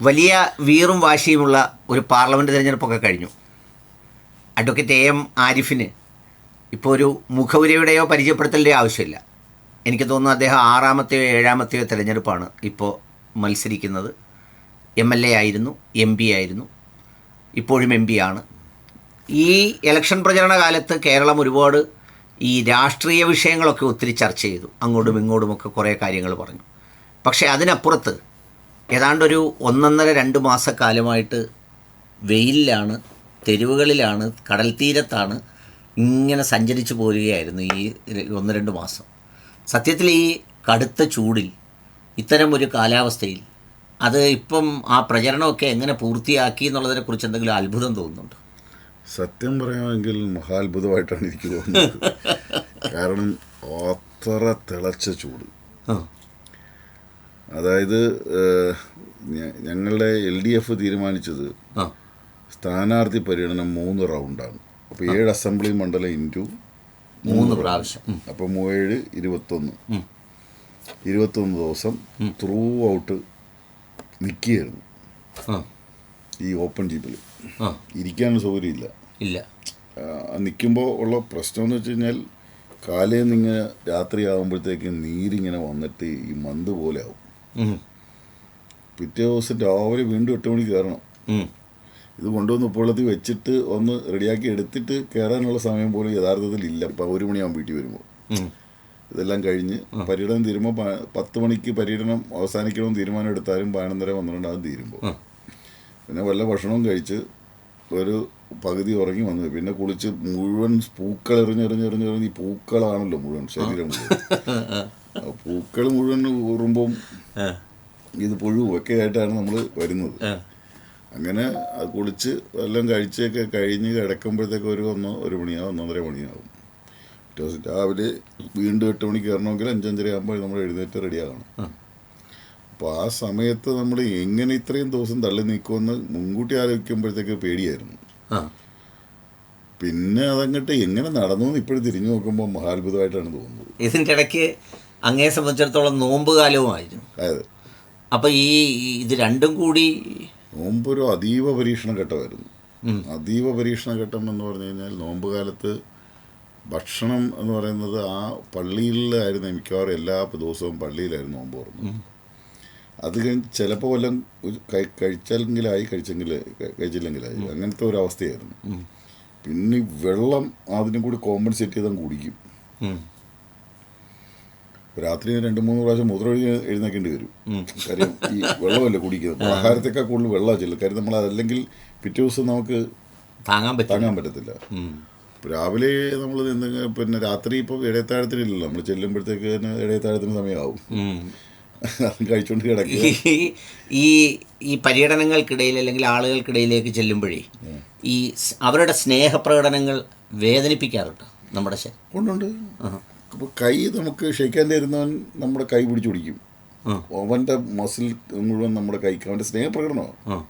വലിയ വീറും വാശിയുമുള്ള ഒരു പാർലമെന്റ് തിരഞ്ഞെടുപ്പൊക്കെ കഴിഞ്ഞു. അഡ്വക്കേറ്റ് എ എം ആരിഫിന് ഇപ്പോൾ ഒരു മുഖവുരയുടെയോ പരിചയപ്പെടുത്തലിന്റെയോ ആവശ്യമില്ല. എനിക്ക് തോന്നുന്നു അദ്ദേഹം ആറാമത്തെയോ ഏഴാമത്തെയോ തിരഞ്ഞെടുപ്പാണ് ഇപ്പോൾ മത്സരിക്കുന്നത്. എം എൽ എ ആയിരുന്നു എം പി ആയിരുന്നു ഇപ്പോഴും എം പി ആണ്. ഈ ഇലക്ഷൻ പ്രചരണ കാലത്ത് കേരളം ഒരുപാട് ഈ രാഷ്ട്രീയ വിഷയങ്ങളൊക്കെ ഒത്തിരി ചർച്ച ചെയ്തു. അങ്ങോട്ടും ഇങ്ങോട്ടുമൊക്കെ കുറേ കാര്യങ്ങൾ പറഞ്ഞു. പക്ഷേ അതിനപ്പുറത്ത് ഏതാണ്ടൊരു ഒന്നൊന്നര രണ്ട് മാസക്കാലമായിട്ട് വെയിലിലാണ് തെരുവുകളിലാണ് കടൽ തീരത്താണ് ഇങ്ങനെ സഞ്ചരിച്ചു പോരുകയായിരുന്നു ഈ ഒന്ന് രണ്ട് മാസം. സത്യത്തിൽ ഈ കടുത്ത ചൂടിൽ ഇത്തരം ഒരു കാലാവസ്ഥയിൽ അത് ഇപ്പം ആ പ്രചരണമൊക്കെ എങ്ങനെ പൂർത്തിയാക്കി എന്നുള്ളതിനെക്കുറിച്ച് എന്തെങ്കിലും അത്ഭുതം തോന്നുന്നുണ്ട്? സത്യം പറയുമെങ്കിൽ മഹാത്ഭുതമായിട്ടാണ് എനിക്ക് തോന്നുന്നത്. കാരണം അത്ര തിളച്ച ചൂട്. ആ. അതായത് ഞങ്ങളുടെ എൽ ഡി എഫ് തീരുമാനിച്ചത് സ്ഥാനാർത്ഥി പര്യടനം മൂന്ന് റൗണ്ടാണ്. അപ്പോൾ ഏഴ് അസംബ്ലി മണ്ഡലം ഇന്റു മൂന്ന് പ്രാവശ്യം. അപ്പോൾ അപ്പം ഏഴ് ഇരുപത്തൊന്ന്. ഇരുപത്തൊന്ന് ദിവസം ത്രൂ ഔട്ട് നിൽക്കുകയായിരുന്നു ഈ ഓപ്പൺ ജീപ്പിൽ ആ. ഇരിക്കാനും സൗകര്യമില്ല. ഇല്ല. നിൽക്കുമ്പോൾ ഉള്ള പ്രശ്നം എന്ന് വെച്ച് കഴിഞ്ഞാൽ കാലയിൽ നിന്ന് രാത്രിയാകുമ്പോഴത്തേക്ക് നീരിങ്ങനെ വന്നിട്ട് ഈ മന്ത് പോലെ ആവും. പിറ്റേ ദിവസം രാവിലെ വീണ്ടും എട്ട് മണിക്ക് കയറണം. ഇത് കൊണ്ടുവന്ന് ഉപ്പുവെള്ളത്തിൽ വെച്ചിട്ട് ഒന്ന് റെഡിയാക്കി എടുത്തിട്ട് കയറാനുള്ള സമയം പോലും യഥാർത്ഥത്തിൽ ഇല്ല. ഇപ്പം ഒരു മണിയാവും വീട്ടിൽ വരുമ്പോൾ. ഇതെല്ലാം കഴിഞ്ഞ് പര്യടനം തീരുമ്പോൾ പത്ത് മണിക്ക് പര്യടനം അവസാനിക്കണമെന്ന് തീരുമാനം എടുത്താലും പതിനൊന്നര പന്ത്രണ്ടാകും തീരുമ്പോൾ. പിന്നെ വല്ല ഭക്ഷണവും കഴിച്ച് ഒരു പകുതി ഉറങ്ങി വന്നു പിന്നെ കുളിച്ച് മുഴുവൻ പൂക്കൾ എറിഞ്ഞെറിഞ്ഞെറിഞ്ഞെറിഞ്ഞ് ഈ പൂക്കളാണല്ലോ മുഴുവൻ ശരീരം മുഴുവൻ. പൂക്കൾ മുഴുവൻ ഊറുമ്പം. ഇത് പുഴുവൊക്കെ ഒക്കെ ആയിട്ടാണ് നമ്മൾ വരുന്നത്. അങ്ങനെ അത് കുളിച്ച് എല്ലാം കഴിച്ചൊക്കെ കഴിഞ്ഞ് കിടക്കുമ്പോഴത്തേക്ക് ഒരു ഒന്ന് ഒരു മണിയാവും ഒന്നൊന്നര മണിയാവും. പിറ്റേ ദിവസം രാവിലെ വീണ്ടും എട്ട് മണിക്ക് കയറണമെങ്കിൽ അഞ്ചഞ്ചര ആകുമ്പോൾ നമ്മൾ എഴുന്നേറ്റ് റെഡിയാകണം അപ്പോൾ ആ. സമയത്ത് നമ്മൾ എങ്ങനെ ഇത്രയും ദിവസം തള്ളി നീക്കുമെന്ന് മുൻകൂട്ടി ആലോചിക്കുമ്പോഴത്തേക്ക് പേടിയായിരുന്നു. പിന്നെ അതങ്ങോട്ട് എങ്ങനെ നടന്നു എന്ന് ഇപ്പോഴും തിരിഞ്ഞു നോക്കുമ്പോൾ മഹാത്ഭുതമായിട്ടാണ് തോന്നുന്നത്. ഇതിന്റെ ഇടയ്ക്ക് അങ്ങയെ സംബന്ധിച്ചിടത്തോളം നോമ്പ് കാലവുമായിരുന്നു. അതായത് അപ്പോൾ ഈ ഇത് രണ്ടും കൂടി നോമ്പൊരു അതീവ പരീക്ഷണ ഘട്ടമായിരുന്നു. ഉം. അതീവ പരീക്ഷണ ഘട്ടം എന്ന് പറഞ്ഞു കഴിഞ്ഞാൽ നോമ്പ് കാലത്ത് ഭക്ഷണം എന്ന് പറയുന്നത് ആ പള്ളിയിലായിരുന്നു മിക്കവാറും എല്ലാ ദിവസവും പള്ളിയിലായിരുന്നു നോമ്പ് തുറന്നു അത് കഴിഞ്ഞ് ചിലപ്പോൾ വല്ലതും കഴിച്ചെങ്കിലായി കഴിച്ചെങ്കിൽ കഴിച്ചില്ലെങ്കിലായി. അങ്ങനത്തെ ഒരു അവസ്ഥയായിരുന്നു. പിന്നെ വെള്ളം അതിനും കൂടി കോമ്പൻസേറ്റ് ചെയ്താൽ കുടിക്കും. രാത്രി രണ്ട് മൂന്ന് പ്രാവശ്യം മുദ്രൊഴി എഴുന്നേക്കേണ്ടി വരും. കാര്യം ഈ വെള്ളമല്ലേ കുടിക്കുന്നത്. ആഹാരത്തേക്കാൾ കൂടുതൽ വെള്ളമാണ് ചെല്ലും കാര്യം നമ്മൾ അതല്ലെങ്കിൽ പിറ്റേ ദിവസം നമുക്ക് താങ്ങാൻ താങ്ങാൻ പറ്റത്തില്ല. രാവിലെ നമ്മൾ എന്തെങ്കിലും പിന്നെ രാത്രി ഇപ്പോൾ ഇടയത്താഴത്തിനില്ലല്ലോ. നമ്മൾ ചെല്ലുമ്പോഴത്തേക്ക് തന്നെ ഇടയത്താഴത്തിന് സമയമാവും. കഴിച്ചുകൊണ്ട് കിടക്കുക. ഈ ഈ പര്യടനങ്ങൾക്കിടയിൽ അല്ലെങ്കിൽ ആളുകൾക്കിടയിലേക്ക് ചെല്ലുമ്പോഴേ ഈ അവരുടെ സ്നേഹപ്രകടനങ്ങൾ വേദനിപ്പിക്കാറുണ്ട് നമ്മുടെ ഉണ്ട് അപ്പോൾ കൈ നമുക്ക് ഷെയ്ക്കാൻ തരുന്നവൻ നമ്മുടെ കൈ പിടിച്ചു പിടിക്കും. അവന്റെ മസിൽ മുഴുവൻ നമ്മുടെ കൈക്ക് അവന്റെ സ്നേഹപ്രകടനമാണ്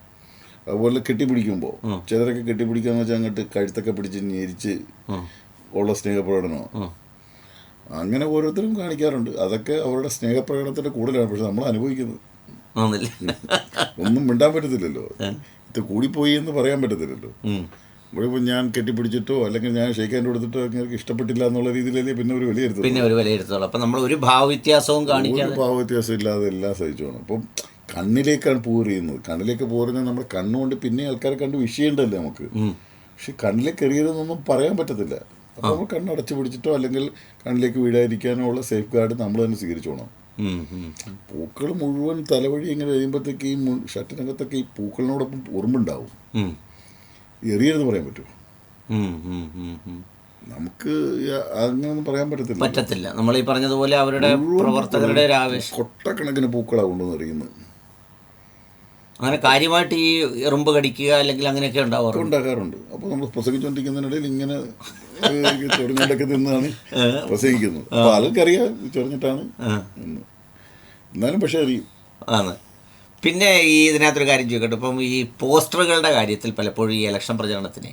അതുപോലെ കെട്ടിപ്പിടിക്കുമ്പോൾ ചിലരൊക്കെ കെട്ടിപ്പിടിക്കാന്ന് വെച്ചാൽ അങ്ങോട്ട് കഴുത്തൊക്കെ പിടിച്ച് ഞെരിച്ച്. ഉള്ള സ്നേഹപ്രകടനമാണ് അങ്ങനെ ഓരോരുത്തരും കാണിക്കാറുണ്ട്. അതൊക്കെ അവരുടെ സ്നേഹപ്രകടനത്തിന്റെ കൂടുതലാണ് പക്ഷെ നമ്മൾ അനുഭവിക്കുന്നത്. ഒന്നും മിണ്ടാൻ പറ്റത്തില്ലല്ലോ. ഇത് കൂടിപ്പോയി എന്ന് പറയാൻ പറ്റത്തില്ലല്ലോ. ഇവിടെ ഞാൻ കെട്ടിപ്പിടിച്ചിട്ടോ അല്ലെങ്കിൽ ഞാൻ ഷെയ്ക്കാൻ കൊടുത്തിട്ടോ അങ്ങനെ ഇഷ്ടപ്പെട്ടില്ല എന്നുള്ള രീതിയിലല്ലേ പിന്നെ ഒരു വിലയിരുത്തും പിന്നെ ഒരു വിലയിരുത്തുള്ളൂ. അപ്പം നമ്മൾ ഒരു ഭാവവ്യത്യാസവും കാണിക്കാതെ ഭാവ ഭാവവ്യത്യാസം ഇല്ലാതെ എല്ലാം സഹിച്ചോണം. അപ്പം കണ്ണിലേക്കാണ് പൂറിയുന്നത് കണ്ണിലേക്ക് പൂറിഞ്ഞാൽ നമ്മുടെ കണ്ണുകൊണ്ട് പിന്നെ ആൾക്കാരെ കണ്ട് വിഷയമുണ്ടല്ലേ നമുക്ക്? പക്ഷെ കണ്ണിലേക്ക് എറിയരുതെന്നൊന്നും പറയാൻ പറ്റത്തില്ല. അപ്പോൾ നമ്മൾ കണ്ണടച്ചു പിടിച്ചിട്ടോ അല്ലെങ്കിൽ കണ്ണിലേക്ക് വീഴാതിരിക്കാനോ ഉള്ള സേഫ് ഗാർഡ് നമ്മൾ തന്നെ സ്വീകരിച്ചോണം. പൂക്കൾ മുഴുവൻ തലവഴി ഇങ്ങനെ എഴുതുമ്പോഴത്തേക്ക് ഈ ഷട്ടിനകത്തൊക്കെ ഈ പൂക്കളിനോടൊപ്പം ഉറുമ്പുണ്ടാവും ഉം. എറിയരുതെന്ന് പറയാൻ പറ്റുമോ. നമുക്ക് അങ്ങനെയൊന്നും പറയാൻ പറ്റത്തില്ല. പറ്റത്തില്ല. നമ്മൾ ഈ പറഞ്ഞതുപോലെ അവരുടെ പ്രവർത്തകരുടെ ഒരു ആവേശം. കൊട്ടക്കണക്കിന് പൂക്കളാണ് കൊണ്ടുവന്ന് എറിയുന്നത്. അങ്ങനെ കാര്യമായിട്ട് ഈ എറുമ്പ് കടിക്കുക അല്ലെങ്കിൽ അങ്ങനെയൊക്കെ ഉണ്ടാവാറുണ്ട്. ഉണ്ടാക്കാറുണ്ട്. അപ്പോൾ നമ്മൾ പ്രസംഗിച്ചുകൊണ്ടിരിക്കുന്നതിനിടയിൽ ഇങ്ങനെ ചൊറിഞ്ഞിട്ടൊക്കെ നിന്നാണ് പ്രസംഗിക്കുന്നത്. അപ്പോൾ ആൾക്കറിയാം അറിയാം ചൊറിഞ്ഞിട്ടാണ് എന്നാലും പക്ഷേ അറിയും ആണ്. പിന്നെ ഈ ഇതിനകത്തൊരു കാര്യം ചോദിക്കട്ടെ. ഇപ്പം ഈ പോസ്റ്ററുകളുടെ കാര്യത്തിൽ പലപ്പോഴും ഈ ഇലക്ഷൻ പ്രചരണത്തിന്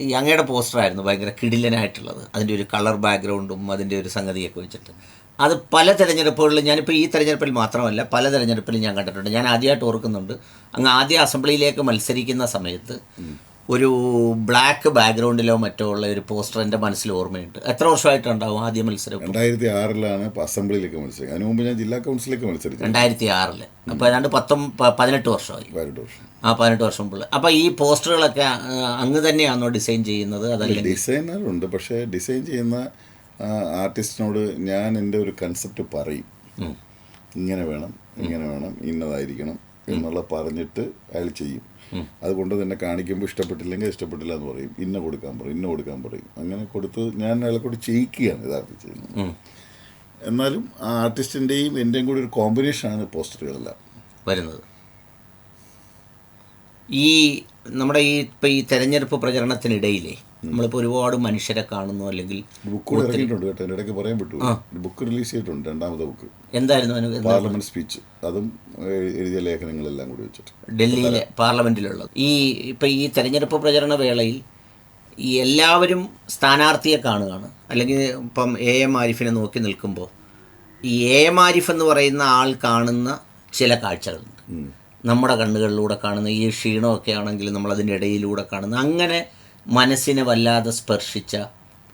ഈ അങ്ങയുടെ പോസ്റ്ററായിരുന്നു ഭയങ്കര കിടിലനായിട്ടുള്ളത്. അതിന്റെ ഒരു കളർ ബാക്ക്ഗ്രൗണ്ടും അതിന്റെ ഒരു സംഗതിയൊക്കെ വെച്ചിട്ട്. അത് പല തെരഞ്ഞെടുപ്പുകളിലും ഞാനിപ്പോൾ ഈ തെരഞ്ഞെടുപ്പിൽ മാത്രമല്ല പല തെരഞ്ഞെടുപ്പിലും ഞാൻ കണ്ടിട്ടുണ്ട്. ഞാൻ ആദ്യമായിട്ട് ഓർക്കുന്നുണ്ട് അങ്ങ് ആദ്യ അസംബ്ലിയിലേക്ക് മത്സരിക്കുന്ന സമയത്ത് ഒരു ബ്ലാക്ക് ബാക്ക്ഗ്രൗണ്ടിലോ മറ്റോ ഉള്ള ഒരു പോസ്റ്റർ എന്റെ മനസ്സിൽ ഓർമ്മയുണ്ട്. എത്ര വർഷമായിട്ടുണ്ടാവും ആദ്യ മത്സരം? രണ്ടായിരത്തി ആറിലാണ് അസംബ്ലിയിലേക്ക് മത്സരിച്ചത് അതിനു മുമ്പ് ഞാൻ ജില്ലാ കൗൺസിലേക്ക് മത്സരിച്ചു. രണ്ടായിരത്തി ആറിൽ അപ്പോൾ ഏതാണ്ട് പത്തൊമ്പ പ- പതിനെട്ട് വർഷമായി. പതിനെട്ട് വർഷം. ആ പതിനെട്ട് വർഷം മുമ്പ് അപ്പോൾ ഈ പോസ്റ്ററുകളൊക്കെ അങ്ങ് തന്നെയാണോ ഡിസൈൻ ചെയ്യുന്നത്? അതല്ല? ഡിസൈനറുണ്ട് പക്ഷേ ഡിസൈൻ ചെയ്യുന്ന ആർട്ടിസ്റ്റിനോട് ഞാൻ എന്റെ ഒരു കൺസെപ്റ്റ് പറയും. ഇങ്ങനെ വേണം ഇങ്ങനെ വേണം ഇന്നതായിരിക്കണം എന്നുള്ള പറഞ്ഞിട്ട് അയാൾ ചെയ്യും. അതുകൊണ്ട് തന്നെ കാണിക്കുമ്പോൾ ഇഷ്ടപ്പെട്ടില്ലെങ്കിൽ ഇഷ്ടപ്പെട്ടില്ല എന്ന് പറയും. ഇന്ന കൊടുക്കാൻ പറയും ഇന്ന കൊടുക്കാൻ പറയും. അങ്ങനെ കൊടുത്ത് ഞാൻ അയാളെ കൂടി ചെയ്യിക്കുകയാണ് യഥാർത്ഥം ചെയ്യുന്നത്. എന്നാലും ആ ആർട്ടിസ്റ്റിന്റെയും എന്റെയും കൂടി ഒരു കോമ്പിനേഷനാണ് പോസ്റ്ററുകളെല്ലാം. വരുന്നത്. ഈ നമ്മുടെ ഈ ഇപ്പം ഈ തെരഞ്ഞെടുപ്പ് പ്രചരണത്തിനിടയിലേ നമ്മളിപ്പോൾ ഒരുപാട് മനുഷ്യരെ കാണുന്നു അല്ലെങ്കിൽ ബുക്ക് ഇറങ്ങിയിട്ടുണ്ട് കേട്ടോ. ഇടയ്ക്ക് പറയാൻ പറ്റൂ. ബുക്ക് റിലീസ് ചെയ്തിട്ടുണ്ട് രണ്ടാമത്തെ ബുക്ക് എന്തായിരുന്നു പാർലമെന്റ് സ്പീച്ച് അതും എഴുതിയ ലേഖനങ്ങളെല്ലാം കൂടി വെച്ചിട്ട്. ഡൽഹിയിലെ പാർലമെന്റിലുള്ളത്. ഈ ഇപ്പം ഈ തെരഞ്ഞെടുപ്പ് പ്രചരണ വേളയിൽ ഈ എല്ലാവരും സ്ഥാനാർത്ഥിയെ കാണുകയാണ്. അല്ലെങ്കിൽ ഇപ്പം എ എം ആരിഫിനെ നോക്കി നിൽക്കുമ്പോൾ ഈ എ എം ആരിഫ് എന്ന് പറയുന്ന ആൾ കാണുന്ന ചില കാഴ്ചകളുണ്ട്. നമ്മുടെ കണ്ണുകളിലൂടെ കാണുന്ന ഈ ക്ഷീണമൊക്കെ ആണെങ്കിൽ നമ്മൾ അതിന്റെ ഇടയിലൂടെ കാണുന്ന അങ്ങനെ മനസ്സിനെ വല്ലാതെ സ്പർശിച്ച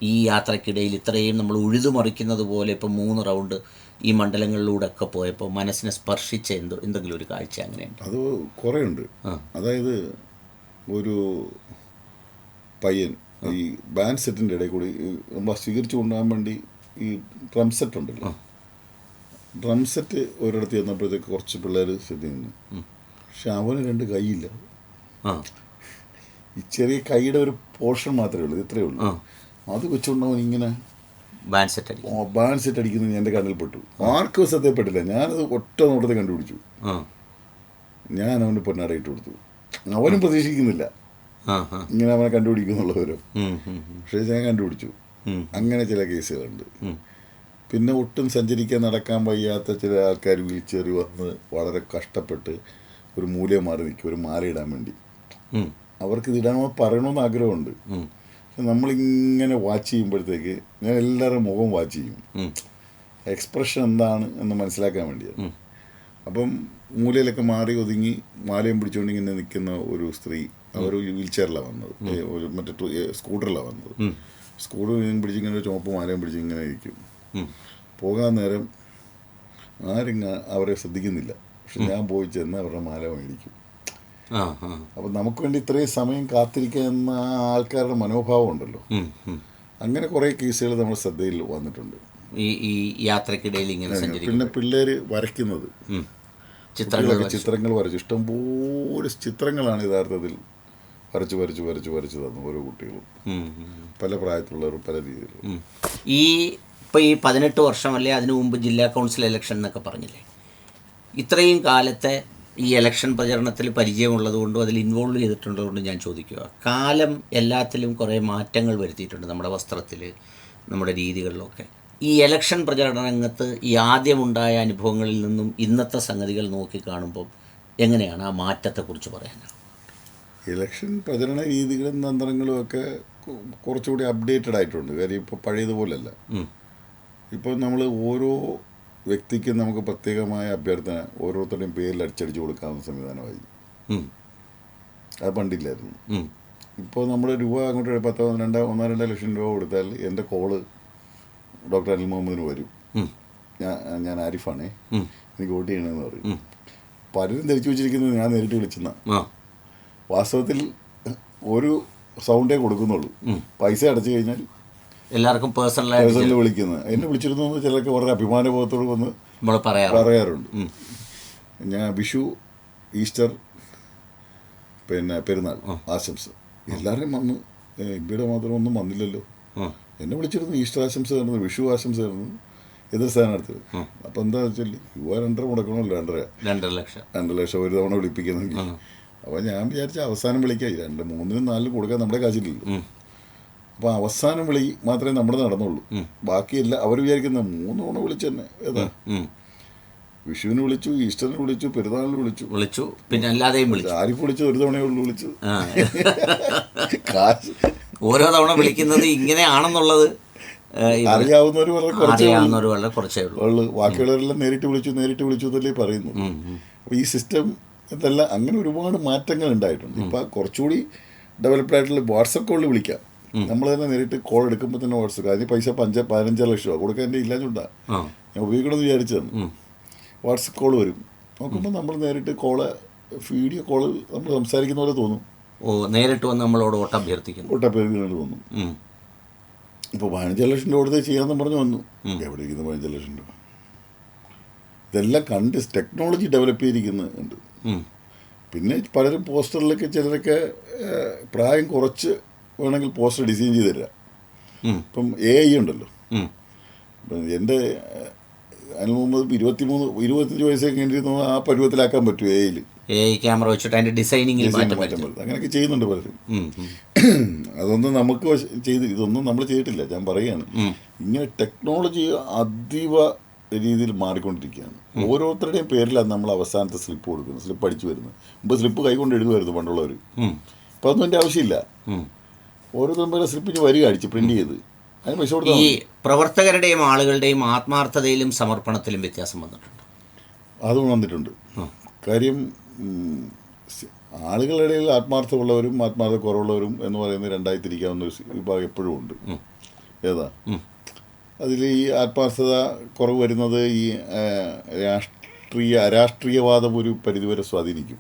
ഈ യാത്രക്കിടയിൽ ഇത്രയും നമ്മൾ ഉഴുതുമറിക്കുന്നത് പോലെ ഇപ്പോൾ മൂന്ന് റൗണ്ട് ഈ മണ്ഡലങ്ങളിലൂടെ ഒക്കെ പോയപ്പോൾ മനസ്സിനെ സ്പർശിച്ച എന്തോ എന്തെങ്കിലും ഒരു കാഴ്ച അങ്ങനെയുണ്ട് അത് കുറേ ഉണ്ട് അതായത് ഒരു പയ്യൻ ഈ ബാൻഡ് സെറ്റിന്റെ ഇടയിൽ കൂടി നമ്മൾ സ്വീകരിച്ചു കൊണ്ടുപോകാൻ വേണ്ടി ഈ ഡ്രം സെറ്റ് ഉണ്ടല്ലോ. ഡ്രം സെറ്റ് ഒരിടത്ത് ചെന്നപ്പോഴത്തേക്ക് കുറച്ച് പിള്ളേർ സെറ്റ് നിന്നു പക്ഷെ അവന് രണ്ട് കൈയില്ല. ആ. ഈ ചെറിയ കൈയുടെ ഒരു പോർഷൻ മാത്രമേ ഉള്ളൂ ഇത്രയേ ഉള്ളൂ. അത് വെച്ചുകൊണ്ടവൻ ഇങ്ങനെ ബാൻഡ് സെറ്റ് അടിക്കുന്നത് എന്റെ കണ്ണിൽ പെട്ടു ആർക്കും ശ്രദ്ധയപ്പെട്ടില്ല ഞാനത് ഒറ്റ നോട്ടത്തെ കണ്ടുപിടിച്ചു. ഞാൻ അവന് പൊന്നാടയിട്ട് കൊടുത്തു. അവനും പ്രതീക്ഷിക്കുന്നില്ല. ഇങ്ങനെ അവനെ കണ്ടുപിടിക്കുന്നുള്ള വിവരം ഉം, ഉം, ഉം, പക്ഷേ ഞാൻ കണ്ടുപിടിച്ചു. അങ്ങനെ ചില കേസുകളുണ്ട്. പിന്നെ ഒട്ടും സഞ്ചരിക്കാൻ നടക്കാൻ വയ്യാത്ത ചില ആൾക്കാർ വീൽ വന്ന് വളരെ കഷ്ടപ്പെട്ട് ഒരു മൂല്യം മാറി നിൽക്കും ഒരു മാല ഇടാൻ വേണ്ടി അവർക്ക് ഇത് ഇടാൻ പറയണമെന്ന് ആഗ്രഹമുണ്ട്. നമ്മളിങ്ങനെ വാച്ച് ചെയ്യുമ്പോഴത്തേക്ക് ഞാൻ എല്ലാവരുടെ മുഖം വാച്ച് ചെയ്യും. എക്സ്പ്രഷൻ എന്താണ് എന്ന് മനസ്സിലാക്കാൻ വേണ്ടിയാണ്. അപ്പം മൂലയിലൊക്കെ മാറി ഒതുങ്ങി മാലയും പിടിച്ചുകൊണ്ട് ഇങ്ങനെ നിൽക്കുന്ന ഒരു സ്ത്രീ അവർ വീൽ ചെയറിലാണ് വന്നത്. ഒരു മറ്റേ സ്കൂട്ടറിലാണ് വന്നത്. സ്കൂട്ടർ ഇങ്ങനെ പിടിച്ചിങ്ങനെ ചുമപ്പ് മാലയും പിടിച്ച് ഇങ്ങനെ ഇരിക്കും. പോകാൻ നേരം ആരും അവരെ ശ്രദ്ധിക്കുന്നില്ല. പക്ഷെ ഞാൻ പോയി ചെന്ന് അവരുടെ മാല മേടിക്കും. അപ്പം നമുക്ക് വേണ്ടി ഇത്രയും സമയം കാത്തിരിക്കുന്ന ആൾക്കാരുടെ മനോഭാവം ഉണ്ടല്ലോ. അങ്ങനെ കുറേ കേസുകൾ നമ്മുടെ ശ്രദ്ധയിൽ വന്നിട്ടുണ്ട്. ഈ ഈ യാത്രക്കിടയിൽ ഇങ്ങനെ പിന്നെ പിള്ളേർ വരയ്ക്കുന്നത്. ചിത്രങ്ങൾ ചിത്രങ്ങൾ വരച്ചു. ഇഷ്ടംപോലെ ചിത്രങ്ങളാണ് യഥാർത്ഥത്തിൽ വരച്ച് വരച്ച് വരച്ച് വരച്ച് തന്നു ഓരോ കുട്ടികളും. പല പ്രായത്തിലുള്ളവർ പല രീതിയിലും. ഈ ഇപ്പൊ ഈ പതിനെട്ട് വർഷം അല്ലെ അതിനു മുമ്പ് ജില്ലാ കൗൺസിൽ ഇലക്ഷൻ എന്നൊക്കെ പറഞ്ഞില്ലേ? ഇത്രയും കാലത്തെ ഈ ഇലക്ഷൻ പ്രചരണത്തിൽ പരിചയമുള്ളത് കൊണ്ടും അതിൽ ഇൻവോൾവ് ചെയ്തിട്ടുള്ളതുകൊണ്ടും ഞാൻ ചോദിക്കുക. കാലം എല്ലാത്തിലും കുറേ മാറ്റങ്ങൾ വരുത്തിയിട്ടുണ്ട് നമ്മുടെ വസ്ത്രത്തിൽ നമ്മുടെ രീതികളിലൊക്കെ. ഈ ഇലക്ഷൻ പ്രചരണ രംഗത്ത് ഈ ആദ്യമുണ്ടായ അനുഭവങ്ങളിൽ നിന്നും ഇന്നത്തെ സംഗതികൾ നോക്കി കാണുമ്പോൾ എങ്ങനെയാണ് ആ മാറ്റത്തെക്കുറിച്ച് പറയാനാണ് ഇലക്ഷൻ പ്രചരണ രീതികളും തന്ത്രങ്ങളും ഒക്കെ കുറച്ചുകൂടി അപ്ഡേറ്റഡ് ആയിട്ടുണ്ട്. കാര്യം ഇപ്പോൾ പഴയതുപോലല്ല. ഇപ്പോൾ നമ്മൾ ഓരോ വ്യക്തിക്കും നമുക്ക് പ്രത്യേകമായ അഭ്യർത്ഥന ഓരോരുത്തരുടെയും പേരിൽ അടിച്ചടിച്ച് കൊടുക്കാവുന്ന സംവിധാനമായി. അത് പണ്ടില്ലായിരുന്നു. ഇപ്പോൾ നമ്മൾ രൂപ അങ്ങോട്ട് പത്തോ രണ്ടോ ഒന്നോ രണ്ടോ ലക്ഷം രൂപ കൊടുത്താൽ എന്റെ കോൾ ഡോക്ടർ അനിൽ മുഹമ്മദിന് വരും. ഞാൻ ഞാൻ ആരിഫാണേ. എനിക്ക് വോട്ട് ചെയ്യണമെന്ന് പറയും. പലരും ധരിച്ചു വെച്ചിരിക്കുന്നത് ഞാൻ നേരിട്ട് വിളിച്ചെന്ന. വാസ്തവത്തിൽ ഒരു സൗണ്ടേ കൊടുക്കുന്നുള്ളൂ. പൈസ അടച്ചു കഴിഞ്ഞാൽ എല്ലാവർക്കും പേഴ്സണലായിട്ട് വിളിക്കുന്നത്. എന്നെ വിളിച്ചിരുന്നു ചിലർക്ക് വളരെ അഭിമാനബോധത്തോട് വന്ന് നമ്മൾ പറയാറ് പറയാറുണ്ട്. ഞാൻ വിഷു ഈസ്റ്റർ പിന്നെ പെരുന്നാൾ ആശംസ. എല്ലാവരും വന്ന് ഏ, മാത്രം ഒന്നും വന്നില്ലല്ലോ. എന്നെ വിളിച്ചിരുന്നു ഈസ്റ്റർ ആശംസ തരുന്നു വിഷു ആശംസ തരുന്നു എതിർ സ്ഥാനാർത്ഥികൾ അപ്പം എന്താ വെച്ചാൽ യുവ രണ്ടര മുടക്കണമല്ലോ രണ്ടര? രണ്ടര ലക്ഷം. രണ്ട് ലക്ഷം ഒരു തവണ വിളിപ്പിക്കുന്നെങ്കിൽ. അപ്പോൾ ഞാൻ വിചാരിച്ച അവസാനം വിളിക്കായി രണ്ട് മൂന്നിനും നാലിനും കൊടുക്കാൻ നമ്മുടെ കാശില്ലല്ലോ. അപ്പോൾ അവസാനം വിളി മാത്രമേ നമ്മുടെ നടന്നുള്ളൂ. ബാക്കിയല്ല അവർ വിചാരിക്കുന്ന മൂന്ന് തവണ വിളിച്ചു തന്നെ. ഏതാ. വിഷുവിന് വിളിച്ചു ഈസ്റ്ററിന് വിളിച്ചു പെരുന്നാളിന് വിളിച്ചു. വിളിച്ചു. പിന്നെ അല്ലാതെയും വിളിച്ചു. ആരിഫ് വിളിച്ചു ഒരു തവണയേ ഉള്ളൂ വിളിച്ചു. കാശ്. ഓരോ തവണ വിളിക്കുന്നത് ഇങ്ങനെയാണെന്നുള്ളത് അറിയാവുന്നവർ വളരെ കുറച്ചേ ഉള്ളൂ. അറിയാവുന്നവർ വളരെ കുറച്ചേ ഉള്ളൂ. ബാക്കിയുള്ളവരെല്ലാം നേരിട്ട് വിളിച്ചു നേരിട്ട് വിളിച്ചു എന്നല്ലേ പറയുന്നു അപ്പോൾ ഈ സിസ്റ്റം ഇതെല്ലാം അങ്ങനെ ഒരുപാട് മാറ്റങ്ങൾ ഉണ്ടായിട്ടുണ്ട്. ഇപ്പൊ കുറച്ചുകൂടി ഡെവലപ്ഡ് ആയിട്ടുള്ള വാട്സപ്പ് കോളിൽ വിളിക്കാം. നമ്മൾ തന്നെ നേരിട്ട് കോൾ എടുക്കുമ്പോൾ തന്നെ വാട്സപ്പ് അതിന് പൈസ പഞ്ച പതിനഞ്ചര ലക്ഷം രൂപ. കൊടുക്കാൻ എന്റെ ഇല്ലാഞ്ഞുണ്ടാ. ഞാൻ ഉപയോഗിക്കണമെന്ന് വിചാരിച്ചതാണ്. വാട്സപ്പ് കോൾ വരും. നോക്കുമ്പോൾ നമ്മൾ നേരിട്ട് കോൾ വീഡിയോ കോൾ നമ്മൾ സംസാരിക്കുന്ന പോലെ തോന്നും. ഓ നേരിട്ട് വന്ന് നമ്മളോട് ഓട്ടഭ്യർത്ഥിക്കുന്നു. അഭ്യർത്ഥിക്കുന്നു ഒട്ടപ്പേരുകൾ തോന്നും. ഇപ്പോൾ പതിനഞ്ച് ലക്ഷം രൂപ കൊടുത്ത് ചെയ്യാമെന്ന് പറഞ്ഞു വന്നു. എവിടെ ഇരിക്കുന്നു പതിനഞ്ച് ലക്ഷം രൂപ? ഇതെല്ലാം കണ്ട് ടെക്നോളജി ഡെവലപ്പ് ചെയ്തിരിക്കുന്നുണ്ട് പിന്നെ പലരും പോസ്റ്ററിലൊക്കെ ചിലരൊക്കെ പ്രായം കുറച്ച് വേണമെങ്കിൽ പോസ്റ്റർ ഡിസൈൻ ചെയ്ത് തരാം. ഇപ്പം എ ഐ ഉണ്ടല്ലോ. എന്റെ അനിൽ അതിന് മുമ്പ് ഇരുപത്തിമൂന്ന് ഇരുപത്തഞ്ച് വയസ്സൊക്കെ കഴിഞ്ഞിരുന്നു ആ പരുവത്തിലാക്കാൻ പറ്റും എ ഐയിൽ ക്യാമറ വെച്ചിട്ട് അതിന്റെ ഡിസൈനിങ്ങിൽ മാറ്റം അങ്ങനെയൊക്കെ ചെയ്യുന്നുണ്ട് പലരും. അതൊന്നും നമുക്ക് ചെയ്ത് ഇതൊന്നും നമ്മൾ ചെയ്തിട്ടില്ല. ഞാൻ പറയുകയാണ് ഇങ്ങനെ ടെക്നോളജി അതീവ രീതിയിൽ മാറിക്കൊണ്ടിരിക്കുകയാണ്. ഓരോരുത്തരുടെയും പേരിലാണ് നമ്മൾ അവസാനത്തെ സ്ലിപ്പ് കൊടുക്കുന്നത്. സ്ലിപ്പ് അടിച്ചു വരുന്നത്. മുമ്പ് സ്ലിപ്പ് കൈകൊണ്ട് എഴുതുമായിരുന്നു പണ്ടുള്ളവർ. ഇപ്പം അതൊന്നും എന്റെ ആവശ്യമില്ല. ഓരോരുത്തരും സ്ലിപ്പിന് വരിക അടിച്ച് പ്രിന്റ് ചെയ്ത്. അതിന് പൈസ കൊടുത്താൽ ഈ പ്രവർത്തകരുടെയും ആളുകളുടെയും ആത്മാർത്ഥതയിലും സമർപ്പണത്തിലും വ്യത്യാസം വന്നിട്ടുണ്ട്. അത് വന്നിട്ടുണ്ട്. കാര്യം ആളുകളിടയിൽ ആളുകളുടെ ഇടയിൽ ആത്മാർത്ഥമുള്ളവരും ആത്മാർത്ഥ കുറവുള്ളവരും എന്ന് പറയുന്നത് രണ്ടായി തിരിക്കാവുന്ന ഒരു വിഭാഗം എപ്പോഴും ഉണ്ട്. ഏതാ? അതിൽ ഈ ആത്മാർത്ഥത കുറവ് വരുന്നത് ഈ രാഷ്ട്രീയ അരാഷ്ട്രീയവാദം ഒരു പരിധിവരെ സ്വാധീനിക്കും.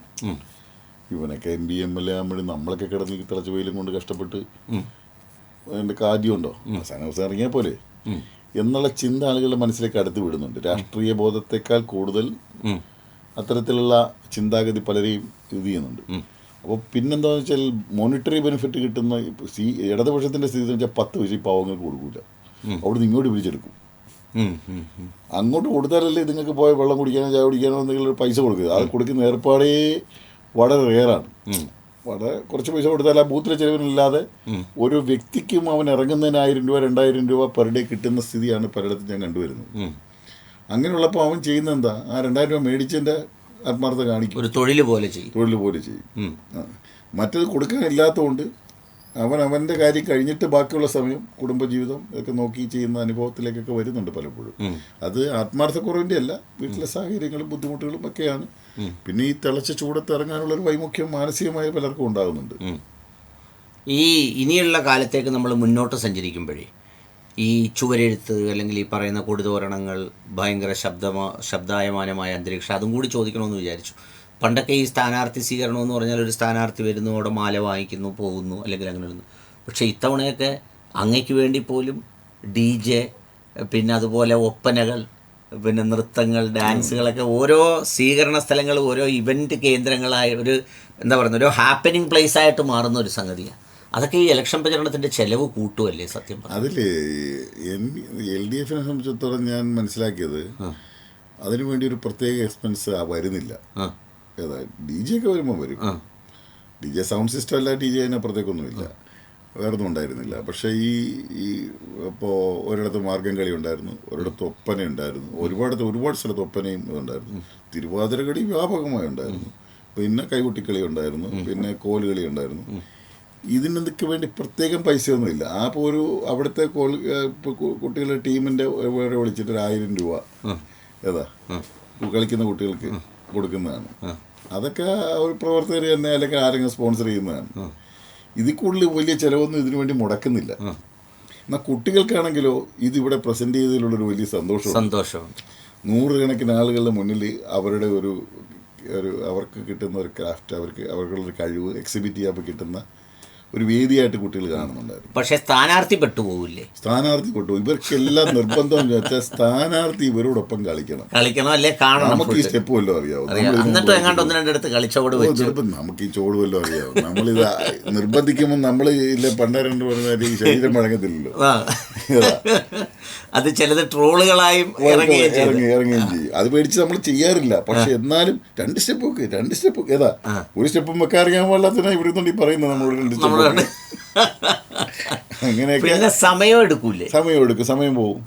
ഇവനൊക്കെ M B M L A ആകുമ്പോഴും നമ്മളൊക്കെ കിടന്നിൽ തിളച്ച വെയിലും കൊണ്ട് കഷ്ടപ്പെട്ട്. അതിന്റെ കാര്യമുണ്ടോ? അവസാന ഇറങ്ങിയ ഇറങ്ങിയാൽ പോലെ എന്നുള്ള ചിന്ത ആളുകളുടെ മനസ്സിലേക്ക് അടുത്ത് വിടുന്നുണ്ട്. രാഷ്ട്രീയ ബോധത്തെക്കാൾ കൂടുതൽ അത്തരത്തിലുള്ള ചിന്താഗതി പലരെയും ഇത് ചെയ്യുന്നുണ്ട്. അപ്പോൾ പിന്നെന്താണെന്ന് വെച്ചാൽ മോണിറ്ററി ബെനിഫിറ്റ് കിട്ടുന്ന ഇടതുപക്ഷത്തിന്റെ സി ഇടതുപക്ഷത്തിന്റെ സ്ഥിതി എന്ന് വെച്ചാൽ പത്ത് വയസ്സ് ഈ പാവങ്ങൾക്ക് കൊടുക്കില്ല അവിടുന്ന് ഇങ്ങോട്ട്. ഉം. അങ്ങോട്ട് കൊടുത്താലല്ലേ നിങ്ങൾക്ക് പോയ വെള്ളം കുടിക്കാനോ ചായ കുടിക്കാനോ എന്തെങ്കിലും പൈസ കൊടുക്കുക അത് കൊടുക്കുന്ന ഏർപ്പാടേ വളരെ റെയറാണ് വളരെ കുറച്ച് പൈസ കൊടുത്താൽ ആ ബൂത്തിലെ ചെലവിനില്ലാതെ ഒരു വ്യക്തിക്കും അവൻ ഇറങ്ങുന്നതിന് ആയിരം രൂപ രണ്ടായിരം രൂപ പെർ ഡേ കിട്ടുന്ന സ്ഥിതിയാണ് പലയിടത്തും ഞാൻ കണ്ടുവരുന്നത്. അങ്ങനെയുള്ളപ്പോൾ അവൻ ചെയ്യുന്ന എന്താ ആ രണ്ടായിരം രൂപ മേടിച്ചതിന്റെ ആത്മാർത്ഥ കാണിക്കും. ഒരു തൊഴിൽ പോലെ ചെയ്യും. തൊഴിൽ പോലെ ചെയ്യും. മറ്റത് കൊടുക്കാനില്ലാത്തതുകൊണ്ട് അവൻ അവന്റെ കാര്യം കഴിഞ്ഞിട്ട് ബാക്കിയുള്ള സമയം കുടുംബജീവിതം ഇതൊക്കെ നോക്കി ചെയ്യുന്ന അനുഭവത്തിലേക്കൊക്കെ വരുന്നുണ്ട് പലപ്പോഴും. അത് ആത്മാർത്ഥക്കുറവിന്റെ അല്ല വീട്ടിലെ സാഹചര്യങ്ങളും ബുദ്ധിമുട്ടുകളും ഒക്കെയാണ്. പിന്നെ ഈ തിളച്ച ചൂടത്ത് ഇറങ്ങാനുള്ള ഒരു വൈമുഖ്യം മാനസികമായി പലർക്കും ഉണ്ടാകുന്നുണ്ട്. ഈ ഇനിയുള്ള കാലത്തേക്ക് നമ്മൾ മുന്നോട്ട് സഞ്ചരിക്കുമ്പോഴേ ഈ ചുവരെഴുത്ത് അല്ലെങ്കിൽ ഈ പറയുന്ന കൊടുതോരണങ്ങൾ ഭയങ്കര ശബ്ദമാ ശബ്ദായമാനമായ അന്തരീക്ഷം അതും കൂടി ചോദിക്കണമെന്ന് വിചാരിച്ചു. പണ്ടൊക്കെ ഈ സ്ഥാനാർത്ഥി സ്വീകരണം എന്ന് പറഞ്ഞാൽ ഒരു സ്ഥാനാർത്ഥി വരുന്നു അവിടെ മാല വാങ്ങിക്കുന്നു പോകുന്നു അല്ലെങ്കിൽ അങ്ങനെ വരുന്നു പക്ഷേ ഇത്തവണയൊക്കെ അങ്ങയ്ക്ക് വേണ്ടി പോലും ഡി ജെ പിന്നെ അതുപോലെ ഒപ്പനകൾ പിന്നെ നൃത്തങ്ങൾ ഡാൻസുകളൊക്കെ ഓരോ സ്വീകരണ സ്ഥലങ്ങൾ ഓരോ ഇവന്റ് കേന്ദ്രങ്ങളായ ഒരു എന്താ പറയുന്നത് ഒരു ഹാപ്പനിങ് പ്ലേസ് ആയിട്ട് മാറുന്ന ഒരു സംഗതിയാണ്. അതൊക്കെ ഈ ഇലക്ഷൻ പ്രചരണത്തിന്റെ ചെലവ് കൂട്ടുമല്ലേ സത്യം പറഞ്ഞാൽ? അതിൽ എൽ ഡി എഫിനെ സംബന്ധിച്ചിടത്തോളം ഞാൻ മനസ്സിലാക്കിയത് അതിനു വേണ്ടി ഒരു പ്രത്യേക എക്സ്പെൻസ് വരുന്നില്ല. ഏതാ ഡി ജെ ഒക്കെ വരുമ്പോൾ വരും. ഡി ജെ സൗണ്ട് സിസ്റ്റം അല്ല ഡി ജെ അതിനപ്പുറത്തേക്കൊന്നുമില്ല. വേറൊന്നും ഉണ്ടായിരുന്നില്ല. പക്ഷേ ഈ ഈ ഇപ്പോൾ ഒരിടത്ത് മാർഗം കളി ഉണ്ടായിരുന്നു ഒരിടത്ത് ഒപ്പന ഉണ്ടായിരുന്നു ഒരുപാട് ഒരുപാട് സ്ഥലത്ത് ഒപ്പനയും ഉണ്ടായിരുന്നു. തിരുവാതിര കളി വ്യാപകമായി ഉണ്ടായിരുന്നു. പിന്നെ കൈകൊട്ടിക്കളി ഉണ്ടായിരുന്നു പിന്നെ കോലുകളി ഉണ്ടായിരുന്നു. ഇതിനൊക്കെ വേണ്ടി പ്രത്യേകം പൈസയൊന്നുമില്ല ആ ഇപ്പോൾ ഒരു അവിടുത്തെ കോൾ ഇപ്പോൾ കുട്ടികളുടെ ടീമിന്റെ വേറെ വിളിച്ചിട്ട് ഒരു ആയിരം രൂപ ഏതാ കളിക്കുന്ന കുട്ടികൾക്ക് കൊടുക്കുന്നതാണ്. അതൊക്കെ ഒരു പ്രവർത്തകർ തന്നെ അല്ലെങ്കിൽ ആരെങ്കിലും സ്പോൺസർ ചെയ്യുന്നതാണ്. ഇതിൽ കൂടുതൽ വലിയ ചിലവൊന്നും ഇതിനു വേണ്ടി മുടക്കുന്നില്ല. എന്നാൽ കുട്ടികൾക്കാണെങ്കിലോ ഇതിവിടെ പ്രസന്റ് ചെയ്തതിലുള്ളൊരു വലിയ സന്തോഷം സന്തോഷമുണ്ട്. നൂറുകണക്കിന് ആളുകളുടെ മുന്നിൽ അവരുടെ ഒരു ഒരു അവർക്ക് കിട്ടുന്ന ഒരു ക്രാഫ്റ്റ് അവർക്ക് അവർക്കുള്ളൊരു കഴിവ് എക്സിബിറ്റ് ചെയ്യാൻ കിട്ടുന്ന ഒരു വേദിയായിട്ട് കുട്ടികൾ കാണുന്നുണ്ടായിരുന്നു. പക്ഷേ സ്ഥാനാർത്ഥി പെട്ടുപോകില്ലേ സ്ഥാനാർത്ഥി കൊണ്ടു ഇവർക്കെല്ലാം നിർബന്ധം എന്ന് വെച്ചാൽ സ്ഥാനാർത്ഥി ഇവരോടൊപ്പം കളിക്കണം. കളിക്കണം അല്ലേ? കാണണം നമുക്ക് ഈ സ്റ്റെപ്പ് വല്ലതും അറിയാവും. നമ്മൾ എന്നിട്ടും എങ്ങാണ്ട് ഒന്ന് രണ്ടിടത്ത് കളിച്ചോട് ചിലപ്പോൾ നമുക്ക് ഈ ചോട് വല്ലതും അറിയാവും? നമ്മളിത് നിർബന്ധിക്കുമ്പോൾ നമ്മൾ ഇല്ല പണ്ട രണ്ടു പറഞ്ഞാൽ ഈ ശരീരം വഴങ്ങത്തില്ലല്ലോ. അത് ചിലത് ട്രോളുകളായും ഇറങ്ങുകയും ചെയ്യും. അത് പേടിച്ച് നമ്മൾ ചെയ്യാറില്ല. പക്ഷെ എന്നാലും രണ്ട് സ്റ്റെപ്പ് രണ്ട് സ്റ്റെപ്പ് ഏതാ? ഒരു സ്റ്റെപ്പും വെക്കാൻ അറിയാൻ പാടില്ലാത്തതിനാ ഇവിടെ നിന്നുണ്ടെങ്കിൽ ഈ പറയുന്നത് നമ്മളോട് രണ്ട് നമ്മൾ സ്റ്റെപ്പ് അങ്ങനെയൊക്കെ പിന്നെ സമയം എടുക്കൂലേ? സമയം എടുക്കും സമയം പോകും.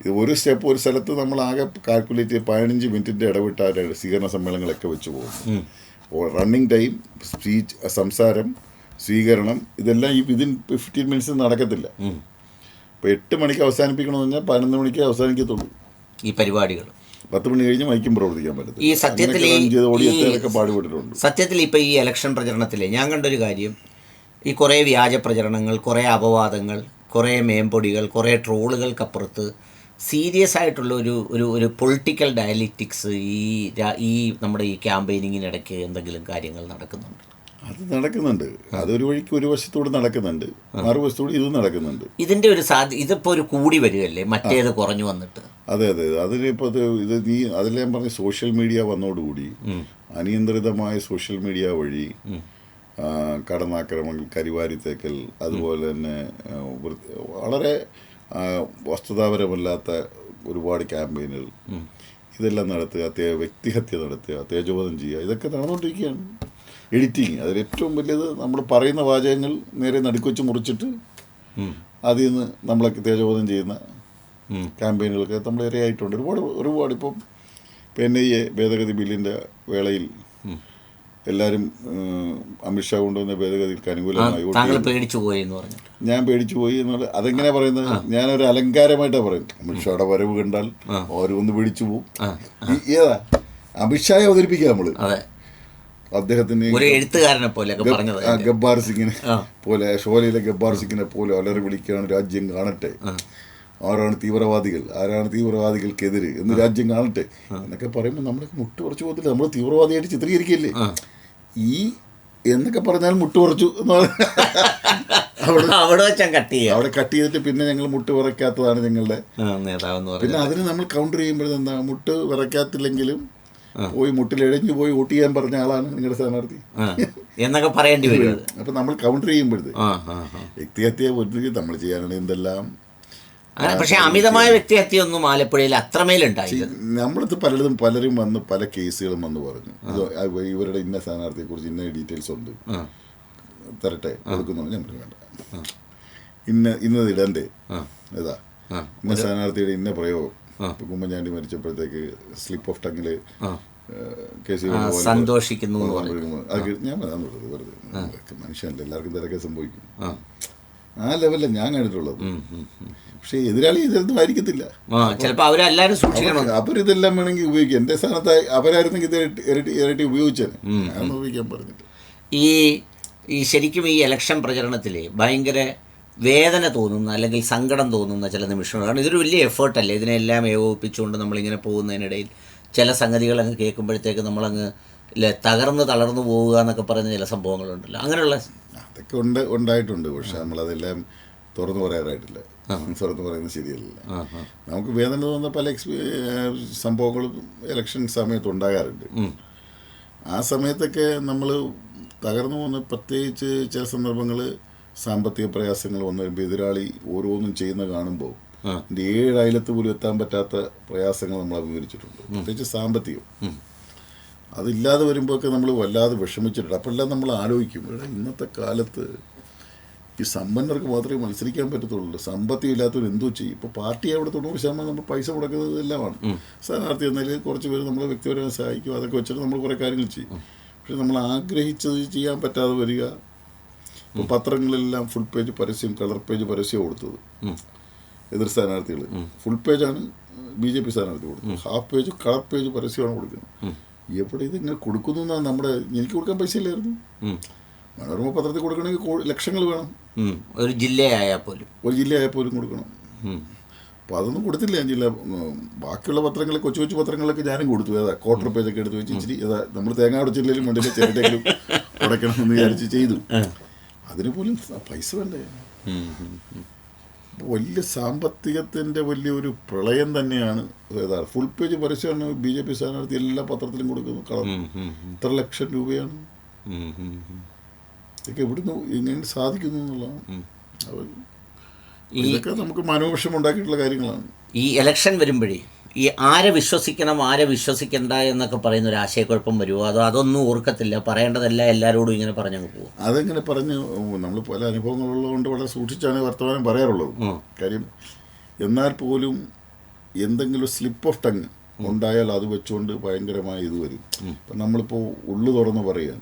ഇത് ഒരു സ്റ്റെപ്പ് ഒരു സ്ഥലത്ത് നമ്മൾ ആകെ കാൽക്കുലേറ്റ് ചെയ്ത് പതിനഞ്ച് മിനിറ്റിന്റെ ഇടവിട്ട ആ സ്വീകരണ സമ്മേളനങ്ങളൊക്കെ വെച്ച് പോകും റണ്ണിങ് ടൈം സ്പീച്ച് സംസാരം സ്വീകരണം ഇതെല്ലാം ഈ വിതിൻ ഫിഫ്റ്റീൻ മിനിറ്റ്സ് നടക്കത്തില്ല. ഇപ്പോൾ എട്ട് മണിക്ക് അവസാനിപ്പിക്കണമെന്ന് പറഞ്ഞാൽ പതിനൊന്ന് മണിക്ക് അവസാനിക്കത്തുള്ളൂ. ഈ പരിപാടികൾ. പത്ത് മണി കഴിഞ്ഞ് മൈക്കും പ്രവർത്തിക്കാൻ പറ്റും ഈ സത്യത്തിൽ സത്യത്തിൽ ഇപ്പോൾ ഈ ഇലക്ഷൻ പ്രചരണത്തിൽ ഞാൻ കണ്ടൊരു കാര്യം. ഈ കുറേ വ്യാജ പ്രചരണങ്ങൾ കുറേ അപവാദങ്ങൾ കുറേ മേമ്പൊടികൾ കുറേ ട്രോളുകൾക്കപ്പുറത്ത് സീരിയസ് ആയിട്ടുള്ള ഒരു ഒരു ഒരു പൊളിറ്റിക്കൽ ഡയലറ്റിക്സ് ഈ ഈ നമ്മുടെ ഈ ക്യാമ്പയിനിങ്ങിനിടയ്ക്ക് എന്തെങ്കിലും കാര്യങ്ങൾ നടക്കുന്നുണ്ട്. അത് നടക്കുന്നുണ്ട്. അതൊരു വഴിക്ക് ഒരു വശത്തൂടെ നടക്കുന്നുണ്ട്. മറുവശത്തൂടെ ഇത് നടക്കുന്നുണ്ട്. ഇതിന്റെ ഒരു സാധ്യ ഇതിപ്പോ ഒരു കൂടി വരികയല്ലേ? മറ്റേത് കുറഞ്ഞു വന്നിട്ട്. അതെ അതെ. അതിനിപ്പോൾ അത് ഇത് നീ ഞാൻ പറഞ്ഞ സോഷ്യൽ മീഡിയ വന്നോടുകൂടി അനിയന്ത്രിതമായ സോഷ്യൽ മീഡിയ വഴി കടന്നാക്രമണങ്ങൾ കരിവാരിത്തേക്കൽ അതുപോലെ തന്നെ വളരെ വസ്തുതാപരമല്ലാത്ത ഒരുപാട് ക്യാമ്പയിനുകൾ. ഇതെല്ലാം നടത്തുക തേ വ്യക്തിഹത്യ നടത്തുക തേജോധം ചെയ്യുക ഇതൊക്കെ നടന്നുകൊണ്ടിരിക്കുകയാണ് എഡിറ്റിങ് അതിൽ ഏറ്റവും വലിയത് നമ്മൾ പറയുന്ന വാചകങ്ങൾ നേരെ നടുക്കുവച്ച് മുറിച്ചിട്ട് അതിൽ നിന്ന് നമ്മളെ തേജോധം ചെയ്യുന്ന. ക്യാമ്പയിനുകളൊക്കെ നമ്മൾ ഇരയായിട്ടുണ്ട്. ഒരുപാട് ഒരുപാട് ഇപ്പം പിന്നെ എൻ ഐ എ ഭേദഗതി ബില്ലിന്റെ വേളയിൽ എല്ലാവരും അമിത്ഷാ കൊണ്ടുവന്ന ഭേദഗതിക്ക് അനുകൂലമായി. പേടിച്ചു പോയി എന്ന് പറഞ്ഞു ഞാൻ പേടിച്ചു പോയി എന്നുള്ള അതെങ്ങനെ പറയുന്നത്? ഞാൻ ഒരു അലങ്കാരമായിട്ടാണ് പറയുന്നത്. അമിത്ഷായുടെ വരവ് കണ്ടാൽ ഓരോന്ന് പേടിച്ചു പോകും ഏതാ? അമിത്ഷായെ അവതരിപ്പിക്കുക നമ്മൾ. അദ്ദേഹത്തിന് ഒരു എഴുത്തുകാരനെ ഗബ്ബാർ സിംഗിനെ. പോലെ ഷോലയിലെ ഗബ്ബാർ സിംഗിനെ പോലെ അലറി വിളിക്കുകയാണ് രാജ്യം കാണട്ടെ. ആരാണ് തീവ്രവാദികൾ? ആരാണ് തീവ്രവാദികൾക്കെതിരെ എന്ന് രാജ്യം കാണട്ടെ എന്നൊക്കെ പറയുമ്പോൾ നമ്മളൊക്കെ മുട്ട് കുറച്ച് പോകത്തില്ല. നമ്മൾ തീവ്രവാദിയായിട്ട് ചിത്രീകരിക്കില്ലേ ഈ എന്നൊക്കെ പറഞ്ഞാൽ മുട്ട് കുറച്ചു എന്ന് പറഞ്ഞാൽ അവിടെ അവിടെ വെച്ചാൽ കട്ട് ചെയ്യുക. അവിടെ കട്ട് ചെയ്തിട്ട് പിന്നെ ഞങ്ങൾ മുട്ട് വിറയ്ക്കാത്തതാണ് ഞങ്ങളുടെ. നേതാവെന്ന് പിന്നെ അതിന് നമ്മൾ കൗണ്ടർ ചെയ്യുമ്പോഴത് എന്താ മുട്ട് വിറയ്ക്കാത്തില്ലെങ്കിലും പോയി മുട്ടിൽ എഴഞ്ഞു പോയി വോട്ട് ചെയ്യാൻ പറഞ്ഞ ആളാണ് നിങ്ങളുടെ സ്ഥാനാർത്ഥി. എന്നൊക്കെ പറയേണ്ടി വരും. അപ്പൊ നമ്മൾ കൗണ്ടർ ചെയ്യുമ്പോഴത് വ്യക്തിഹത്യ നമ്മൾ ചെയ്യാനാണ് എന്തെല്ലാം അങ്ങനെ പക്ഷെ അമിതമായ വ്യക്തിഹത്യൊന്നും ആലപ്പുഴയിൽ അത്രമേലുണ്ടായില്ല. നമ്മളത് പലരും പലരും വന്ന് പല കേസുകളും വന്ന് പറഞ്ഞു. ഇവരുടെ ഇന്ന സ്ഥാനാർത്ഥിയെ കുറിച്ച് ഇന്ന ഡീറ്റെയിൽസ് ഉണ്ട്. തരട്ടെ കൊടുക്കുന്നു വേണ്ട. ഇന്ന ഇന്നത് ഇടണ്ടേ ഏതാ ഇന്ന സ്ഥാനാർത്ഥിയുടെ ഇന്ന പ്രയോഗം. കുമ്മഞ്ചാണ്ടി മരിച്ചപ്പോഴത്തേക്ക് സ്ലിപ്പ് ഓഫ് ടങ്ങിൽ സന്തോഷിക്കുന്നു ഞാൻ മനുഷ്യനല്ലേ എല്ലാവർക്കും തിരക്കെ സംഭവിക്കും. ആ. ലെവലിൽ ഞാൻ കണ്ടിട്ടുള്ളത്. പക്ഷേ എതിരാളി ഇതൊന്നും ആയിരിക്കത്തില്ല. ചിലപ്പോൾ അവരെല്ലാവരും സൂക്ഷിക്കണം. അവരിതെല്ലാം വേണമെങ്കിൽ ഉപയോഗിക്കാം. എന്റെ സ്ഥാനത്ത് അവരായിരുന്നെങ്കിൽ ഇത് ഇരട്ടി- ഇരട്ടി ഉപയോഗിച്ചേനെ. ഉപയോഗിക്കാൻ പറഞ്ഞിട്ട്. ഈ ഈ ശരിക്കും ഈ ഇലക്ഷൻ പ്രചരണത്തിൽ ഭയങ്കര വേദന തോന്നുന്ന അല്ലെങ്കിൽ സങ്കടം തോന്നുന്ന ചില നിമിഷങ്ങൾ. കാരണം ഇതൊരു വലിയ എഫേർട്ടല്ലേ ഇതിനെല്ലാം ഏകോപിപ്പിച്ചുകൊണ്ട് നമ്മളിങ്ങനെ പോകുന്നതിനിടയിൽ ചില സംഗതികൾ അങ്ങ് കേൾക്കുമ്പോഴത്തേക്ക് നമ്മളങ്ങ് ഇല്ല തകർന്ന് തളർന്നു പോവുക എന്നൊക്കെ പറയുന്ന ചില സംഭവങ്ങളുണ്ടല്ലോ. അങ്ങനെയുള്ള അതൊക്കെ ഉണ്ട് ഉണ്ടായിട്ടുണ്ട്. പക്ഷെ നമ്മളതെല്ലാം തുറന്നു പറയാറായിട്ടില്ല. തുറന്നു പറയുന്നത് ശരിയല്ല നമുക്ക് വേദന തോന്നുന്ന പല എക്സ്പീ സംഭവങ്ങളും ഇലക്ഷൻ സമയത്ത് ഉണ്ടാകാറുണ്ട്. ആ സമയത്തൊക്കെ നമ്മൾ തകർന്നു പോകുന്ന പ്രത്യേകിച്ച് ചില സന്ദർഭങ്ങൾ സാമ്പത്തിക പ്രയാസങ്ങൾ വന്നു വരുമ്പോൾ എതിരാളി ഓരോന്നും ചെയ്യുന്ന കാണുമ്പോൾ. എന്റെ ഏഴ് അയലത്ത് പോലും എത്താൻ പറ്റാത്ത പ്രയാസങ്ങൾ നമ്മൾ അഭിമുഖീകരിച്ചിട്ടുണ്ട്. പ്രത്യേകിച്ച് സാമ്പത്തികം. അതില്ലാതെ വരുമ്പോഴൊക്കെ നമ്മൾ വല്ലാതെ വിഷമിച്ചിട്ടുണ്ട്. അപ്പോഴെല്ലാം നമ്മൾ ആലോചിക്കും ഇന്നത്തെ കാലത്ത് ഈ സമ്പന്നർക്ക് മാത്രമേ മത്സരിക്കാൻ പറ്റത്തുള്ളൂ. സമ്പത്തി ഇല്ലാത്തവർ എന്തോ ചെയ്യും. ഇപ്പോൾ പാർട്ടി അവിടെ തൊണ്ണൂറ് ശതമാനം നമ്മൾ പൈസ മുടക്കുന്നത് എല്ലാമാണ് സ്ഥാനാർത്ഥി എന്നാൽ കുറച്ച് പേര് നമ്മളെ വ്യക്തിപരമായി സഹായിക്കും. അതൊക്കെ വെച്ചിട്ട് നമ്മൾ കുറേ കാര്യങ്ങൾ ചെയ്യും. പക്ഷെ നമ്മൾ ആഗ്രഹിച്ചത് ചെയ്യാൻ പറ്റാതെ വരിക. ഇപ്പോൾ പത്രങ്ങളിലെല്ലാം ഫുൾ പേജ് പരസ്യം കളർ പേജ് പരസ്യം കൊടുത്തത്. എതിർ സ്ഥാനാർത്ഥികൾ ഫുൾ പേജാണ് ബി ജെ പി സ്ഥാനാർത്ഥി കൊടുക്കുന്നത് ഹാഫ് പേജ് കളർ പേജ് പരസ്യമാണ് കൊടുക്കുന്നത്. എവിടെ ഇതിങ്ങനെ കൊടുക്കുന്നു എന്നാണ് നമ്മുടെ എനിക്ക് കൊടുക്കാൻ പൈസ ഇല്ലായിരുന്നു. മനോരമ പത്രത്തിൽ കൊടുക്കണമെങ്കിൽ ലക്ഷങ്ങൾ വേണം. ഒരു ജില്ലയായാൽ പോലും. ഒരു ജില്ലയായ പോലും കൊടുക്കണം. അപ്പോൾ അതൊന്നും കൊടുത്തില്ല ഞാൻ ജില്ല ബാക്കിയുള്ള പത്രങ്ങൾ കൊച്ചു കൊച്ചു പത്രങ്ങളിലൊക്കെ ഞാനും കൊടുത്തു. ഏതാ ക്വാർട്ടർ പേജൊക്കെ എടുത്ത് വെച്ച് ഇച്ചിരി ഏതാ നമ്മൾ തേങ്ങ അടച്ചില്ലെങ്കിലും വേണ്ടില്ല ചിരട്ടെങ്കിലും കൊടുക്കണം എന്ന് വിചാരിച്ച് ചെയ്തു. അതിന് പോലും പൈസ വേണ്ടേ? വലിയ സാമ്പത്തികത്തിന്റെ വലിയൊരു പ്രളയം തന്നെയാണ് ഏതാ ഫുൾ പേജ് പരസ്യമാണ് ബി ജെ പി സ്ഥാനാർത്ഥി എല്ലാ പത്രത്തിലും കൊടുക്കുന്നു. കളർ. ഇത്ര ലക്ഷം രൂപയാണ്. ഇതൊക്കെ എവിടുന്ന് എങ്ങനെ സാധിക്കുന്നു എന്നുള്ളതാണ്. അവർ ഇതൊക്കെ നമുക്ക് മനോവിഷം ഉണ്ടാക്കിയിട്ടുള്ള കാര്യങ്ങളാണ്. ഈ ഇലക്ഷൻ വരുമ്പോഴേ ഈ ആരെ വിശ്വസിക്കണം ആരെ വിശ്വസിക്കണ്ട എന്നൊക്കെ പറയുന്ന ഒരു ആശയക്കുഴപ്പം വരുമോ അതോ അതൊന്നും ഓർക്കത്തില്ല? പറയേണ്ടതല്ല എല്ലാവരോടും ഇങ്ങനെ പറഞ്ഞങ്ങ് പോകും അതെങ്ങനെ പറഞ്ഞ് നമ്മൾ പല അനുഭവങ്ങളുള്ളതുകൊണ്ട് വളരെ സൂക്ഷിച്ചാണ് വർത്തമാനം പറയാറുള്ളത്. കാര്യം എന്നാൽ പോലും എന്തെങ്കിലും സ്ലിപ്പ് ഓഫ് ടങ് ഉണ്ടായാൽ അത് വെച്ചുകൊണ്ട് ഭയങ്കരമായ ഇത് വരും. നമ്മളിപ്പോൾ ഉള്ളു തുറന്ന് പറയാൻ.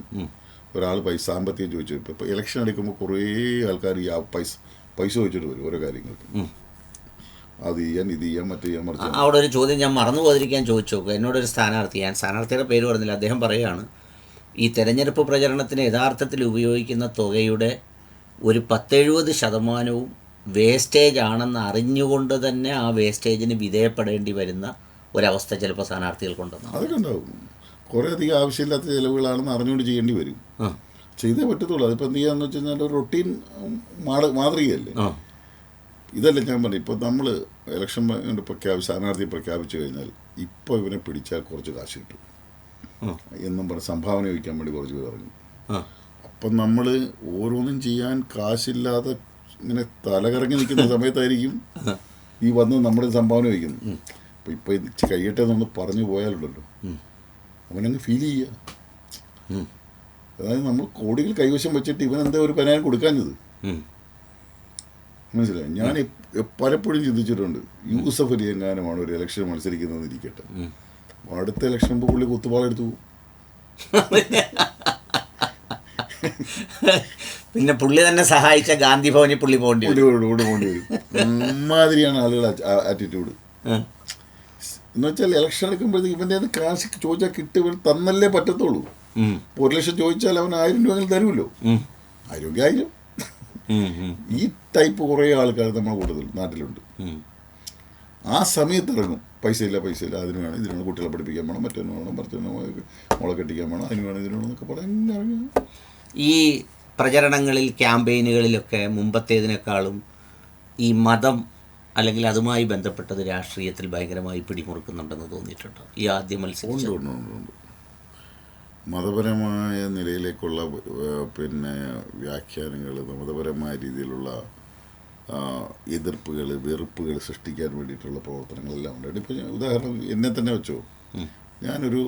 ഒരാൾ പൈസ സാമ്പത്തികം ചോദിച്ചു. ഇപ്പം ഇപ്പോൾ ഇലക്ഷൻ അടിക്കുമ്പോൾ കുറേ ആൾക്കാർ ഈ ആ പൈസ പൈസ ചോദിച്ചിട്ട് വരും ഓരോ കാര്യങ്ങൾക്ക്. അത് ചെയ്യാൻ ഇത് ചെയ്യാൻ മറ്റു ചെയ്യാൻ മറിച്ച് അവിടെ ഒരു ചോദ്യം ഞാൻ മറന്നു പോകാതിരിക്കാൻ ചോദിച്ചു. നോക്കുക എന്നോടൊരു സ്ഥാനാർത്ഥി ഞാൻ സ്ഥാനാർത്ഥിയുടെ പേര് പറഞ്ഞില്ല അദ്ദേഹം പറയുകയാണ് ഈ തെരഞ്ഞെടുപ്പ് പ്രചരണത്തിന് യഥാർത്ഥത്തിൽ ഉപയോഗിക്കുന്ന തുകയുടെ ഒരു പത്തെഴുപത് ശതമാനവും വേസ്റ്റേജ് ആണെന്ന് അറിഞ്ഞുകൊണ്ട് തന്നെ ആ വേസ്റ്റേജിന് വിധേയപ്പെടേണ്ടി വരുന്ന ഒരവസ്ഥ ചിലപ്പോൾ സ്ഥാനാർത്ഥികൾക്കുണ്ടെന്നാണ്. കുറേ അധികം ആവശ്യമില്ലാത്ത ചിലവുകളാണെന്ന് അറിഞ്ഞുകൊണ്ട് ചെയ്യേണ്ടി വരും. ചെയ്തേ പറ്റത്തുള്ളൂ. അതിപ്പോൾ എന്ത് ചെയ്യാന്ന് വെച്ച് കഴിഞ്ഞാൽ ഒരു റൊട്ടീൻ മാട മാതൃകയല്ലേ? ഇതല്ല ഞാൻ പറഞ്ഞു. ഇപ്പോൾ നമ്മൾ ഇലക്ഷൻ കൊണ്ട് പ്രഖ്യാപിച്ച് സ്ഥാനാർത്ഥി പ്രഖ്യാപിച്ചു കഴിഞ്ഞാൽ ഇപ്പോൾ ഇവനെ പിടിച്ചാൽ കുറച്ച് കാശ് കിട്ടും. എന്നും പറഞ്ഞ് സംഭാവന വയ്ക്കാൻ വേണ്ടി കുറച്ച് പേർ ഇറങ്ങും. അപ്പം നമ്മൾ ഓരോന്നും ചെയ്യാൻ കാശില്ലാതെ ഇങ്ങനെ തലകറങ്ങി നിൽക്കുന്ന സമയത്തായിരിക്കും ഈ വന്ന് നമ്മുടെ സംഭാവന വയ്ക്കുന്നത് അപ്പം ഇപ്പം ഇത് കഴിയട്ടെ എന്നൊന്ന് പറഞ്ഞു പോയാലുണ്ടല്ലോ. അവനങ്ങ് ഫീൽ ചെയ്യുക. അതായത് നമ്മൾ കോടികൾ കൈവശം വെച്ചിട്ട് ഇവൻ എന്താ ഒരു പെനാൻ കൊടുക്കാഞ്ഞത്. മനസ്സിലായി? ഞാൻ പലപ്പോഴും ചിന്തിച്ചിട്ടുണ്ട്. യൂസഫ് അലി എങ്ങാനുമാണ് ഒരു ഇലക്ഷൻ മത്സരിക്കുന്നതെന്ന് ഇരിക്കട്ടെ. അടുത്ത ഇലക്ഷൻ പുള്ളി കുത്തുപാളെടുത്തു പിന്നെ പുള്ളി തന്നെ സഹായിച്ച ഗാന്ധി ഭവനിൽ പുള്ളി പോകേണ്ടി വരും. പോകേണ്ടി വരും. മാതിരിയാണ് ആളുകൾ ആറ്റിറ്റ്യൂഡ്. എന്ന് വെച്ചാൽ ഇലക്ഷൻ എടുക്കുമ്പോഴത്തേക്ക് ഇവന്റെ അത് കാശ് ചോദിച്ചാൽ കിട്ടി തന്നല്ലേ പറ്റത്തുള്ളൂ. ഒരു ലക്ഷം ചോദിച്ചാൽ അവൻ ആയിരം രൂപ തരുമല്ലോ. ആയിരം. ആയിരം. ഈ ടൈപ്പ് കുറേ ആൾക്കാർ നമ്മുടെ കൂടുതൽ നാട്ടിലുണ്ട്. ആ സമയത്ത് ഇറങ്ങും. പൈസ ഇല്ല പൈസ ഇല്ല. അതിന് വേണം ഇതിന് വേണം. കുട്ടികളെ പഠിപ്പിക്കാൻ വേണം മറ്റൊന്ന് വേണം മറ്റൊന്ന് മുള കെട്ടിക്കാൻ വേണം അതിന് വേണം ഇതിന് വേണം എന്നൊക്കെ പറഞ്ഞ് ഇറങ്ങും. ഈ പ്രചരണങ്ങളിൽ ക്യാമ്പയിനുകളിലൊക്കെ മുമ്പത്തേതിനേക്കാളും ഈ മതം അല്ലെങ്കിൽ അതുമായി ബന്ധപ്പെട്ടത് രാഷ്ട്രീയത്തിൽ ഭയങ്കരമായി പിടിമുറുക്കുന്നുണ്ടെന്ന് തോന്നിയിട്ടുണ്ട്. ഈ ആദ്യ ഉണ്ട് മതപരമായ നിലയിലേക്കുള്ള പിന്നെ വ്യാഖ്യാനങ്ങൾ മതപരമായ രീതിയിലുള്ള എതിർപ്പുകൾ വെറുപ്പുകൾ സൃഷ്ടിക്കാൻ വേണ്ടിയിട്ടുള്ള പ്രവർത്തനങ്ങളെല്ലാം ഉണ്ട്. ഇപ്പോൾ ഉദാഹരണം എന്നെ തന്നെ വെച്ചോ. ഞാനൊരു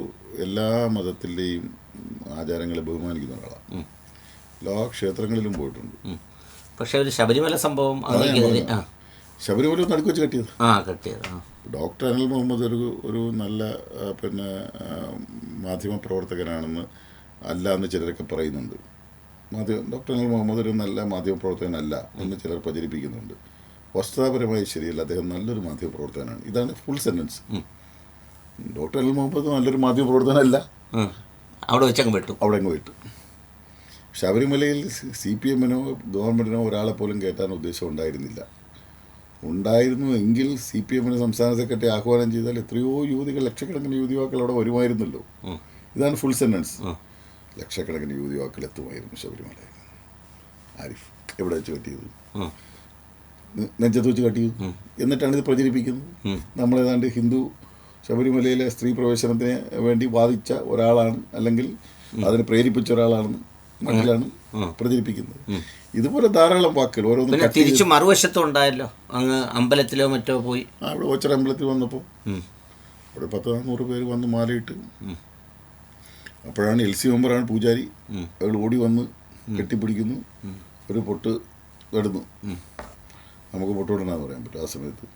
എല്ലാ മതത്തിന്റെയും ആചാരങ്ങളെ ബഹുമാനിക്കുന്ന ഒരാളാണ് എല്ലാ ക്ഷേത്രങ്ങളിലും പോയിട്ടുണ്ട്. പക്ഷേ ഒരു ശബരിമല സംഭവം ശബരിമല നടുക്ക് വെച്ച് കെട്ടിയത്. ആ കെട്ടിയത് ഡോക്ടർ അനിൽ മുഹമ്മദ് ഒരു ഒരു നല്ല പിന്നെ മാധ്യമ പ്രവർത്തകനാണെന്ന് അല്ല എന്ന് ചിലരൊക്കെ പറയുന്നുണ്ട്. മാധ്യമ ഡോക്ടർ അനിൽ മുഹമ്മദ് ഒരു നല്ല മാധ്യമപ്രവർത്തകനല്ല എന്ന് ചിലർ പ്രചരിപ്പിക്കുന്നുണ്ട്. വസ്തുതാപരമായി ശരിയല്ല അദ്ദേഹം നല്ലൊരു മാധ്യമ പ്രവർത്തകനാണ്. ഇതാണ് full sentence doctor Anil Muhammad നല്ലൊരു മാധ്യമപ്രവർത്തകനല്ല പ്രവർത്തകനല്ല. അവിടെ വെച്ചങ്ങ് വെട്ടു. അവിടെ അങ്ങ് വിട്ടു. ശബരിമലയിൽ സി പി എമ്മിനോ ഗവൺമെന്റിനോ ഒരാളെ പോലും കയറ്റാൻ ഉദ്ദേശം ഉണ്ടായിരുന്നില്ല. ഉണ്ടായിരുന്നു എങ്കിൽ സി പി എമ്മിന് സംസ്ഥാന സെക്രട്ടറി ആഹ്വാനം ചെയ്താൽ എത്രയോ യുവതികൾ ലക്ഷക്കണക്കിന് യുവതിവാക്കൾ അവിടെ വരുമായിരുന്നല്ലോ. ഇതാണ് ഫുൾ സെന്റൻസ്. ലക്ഷക്കണക്കിന് യുവതിവാക്കൾ എത്തുമായിരുന്നു ശബരിമല. ആരിഫ് എവിടെ വെച്ച് കട്ടിയത് നെഞ്ചത്ത് വെച്ച് കട്ടിയത് എന്നിട്ടാണ് ഇത് പ്രചരിപ്പിക്കുന്നത്. നമ്മളേതാണ്ട് ഹിന്ദു ശബരിമലയിലെ സ്ത്രീ പ്രവേശനത്തിന് വേണ്ടി വാദിച്ച ഒരാളാണ് അല്ലെങ്കിൽ അതിന് പ്രേരിപ്പിച്ച ഒരാളാണ് മട്ടിലാണ് പ്രചരിപ്പിക്കുന്നത്. ഇതുപോലെ ധാരാളം വാക്കുകൾ ഓരോന്നും തിരിച്ചു മറുവശത്തും ഉണ്ടായല്ലോ. അങ്ങ് അമ്പലത്തിലോ മറ്റോ പോയി. ആ, ഇവിടെ ഓച്ചറ അമ്പലത്തിൽ വന്നപ്പോൾ. അവിടെ പത്ത് നാനൂറ് പേര് വന്ന് മാലയിട്ട്. അപ്പോഴാണ് എൽ സി മെമ്പറാണ് പൂജാരി. അയാൾ ഓടി വന്ന് കെട്ടിപ്പിടിക്കുന്നു. ഒരു പൊട്ട് ഇടുന്നു നമുക്ക് പൊട്ട് വിടണമെന്ന് പറയാൻ പറ്റും ആ സമയത്ത്.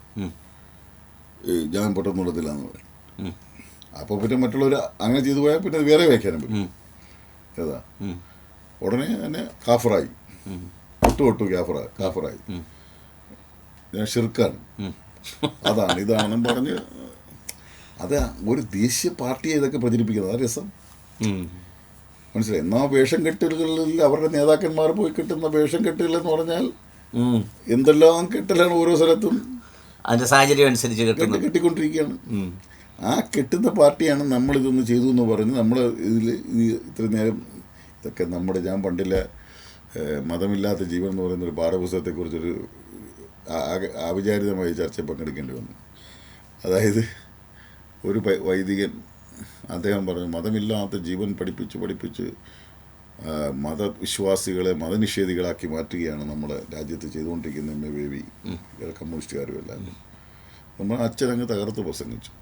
ഞാൻ പൊട്ടൊന്നും ഇടത്തില്ല എന്ന് പറയും അപ്പോൾ പിന്നെ മറ്റുള്ളവർ അങ്ങനെ ചെയ്തു പോയാൽ പിന്നെ വേറെ വയ്ക്കാനും പറ്റും ഏതാ. ഉടനെ തന്നെ കാഫറായി. പൊട്ടു പൊട്ടു കാഫറായി. കാഫറായി ഞാൻ ഷിർക്കാണ്. അതാണ് ഇതാണെന്നും പറഞ്ഞ് അത് ഒരു ദേശീയ പാർട്ടിയെ ഇതൊക്കെ പ്രചരിപ്പിക്കുന്നത്. ആ രസം. മനസ്സിലായി? എന്നാ വേഷം കെട്ടലുകളിൽ അവരുടെ നേതാക്കന്മാർ പോയി കിട്ടുന്ന വേഷം കെട്ടുകൾ എന്ന് പറഞ്ഞാൽ. എന്തെല്ലാം കെട്ടലാണ് ഓരോ സ്ഥലത്തും അതിന്റെ സാഹചര്യം അനുസരിച്ച് കിട്ടുന്നത്. കെട്ടിക്കൊണ്ടിരിക്കുകയാണ്. ആ കെട്ടുന്ന പാർട്ടിയാണ് നമ്മൾ ഇതൊന്ന് ചെയ്തു എന്ന് പറഞ്ഞ് നമ്മൾ ഇതിൽ ഇത്ര നേരം ഇതൊക്കെ നമ്മുടെ ഞാൻ പണ്ടില്ല മതമില്ലാത്ത ജീവൻ എന്ന് പറയുന്ന ഒരു പാഠപുസ്തകത്തെക്കുറിച്ചൊരു ആവിചാരിതമായ ചർച്ച പങ്കെടുക്കേണ്ടി വന്നു. അതായത് ഒരു വൈദികൻ അദ്ദേഹം പറഞ്ഞു മതമില്ലാത്ത ജീവൻ പഠിപ്പിച്ച് പഠിപ്പിച്ച് മതവിശ്വാസികളെ മതനിഷേധികളാക്കി മാറ്റുകയാണ് നമ്മുടെ രാജ്യത്ത് ചെയ്തുകൊണ്ടിരിക്കുന്ന എം എ ബേബി കമ്മ്യൂണിസ്റ്റുകാരും എല്ലാം. നമ്മൾ അച്ഛനങ്ങ് തകർത്ത് പ്രസംഗിച്ചു.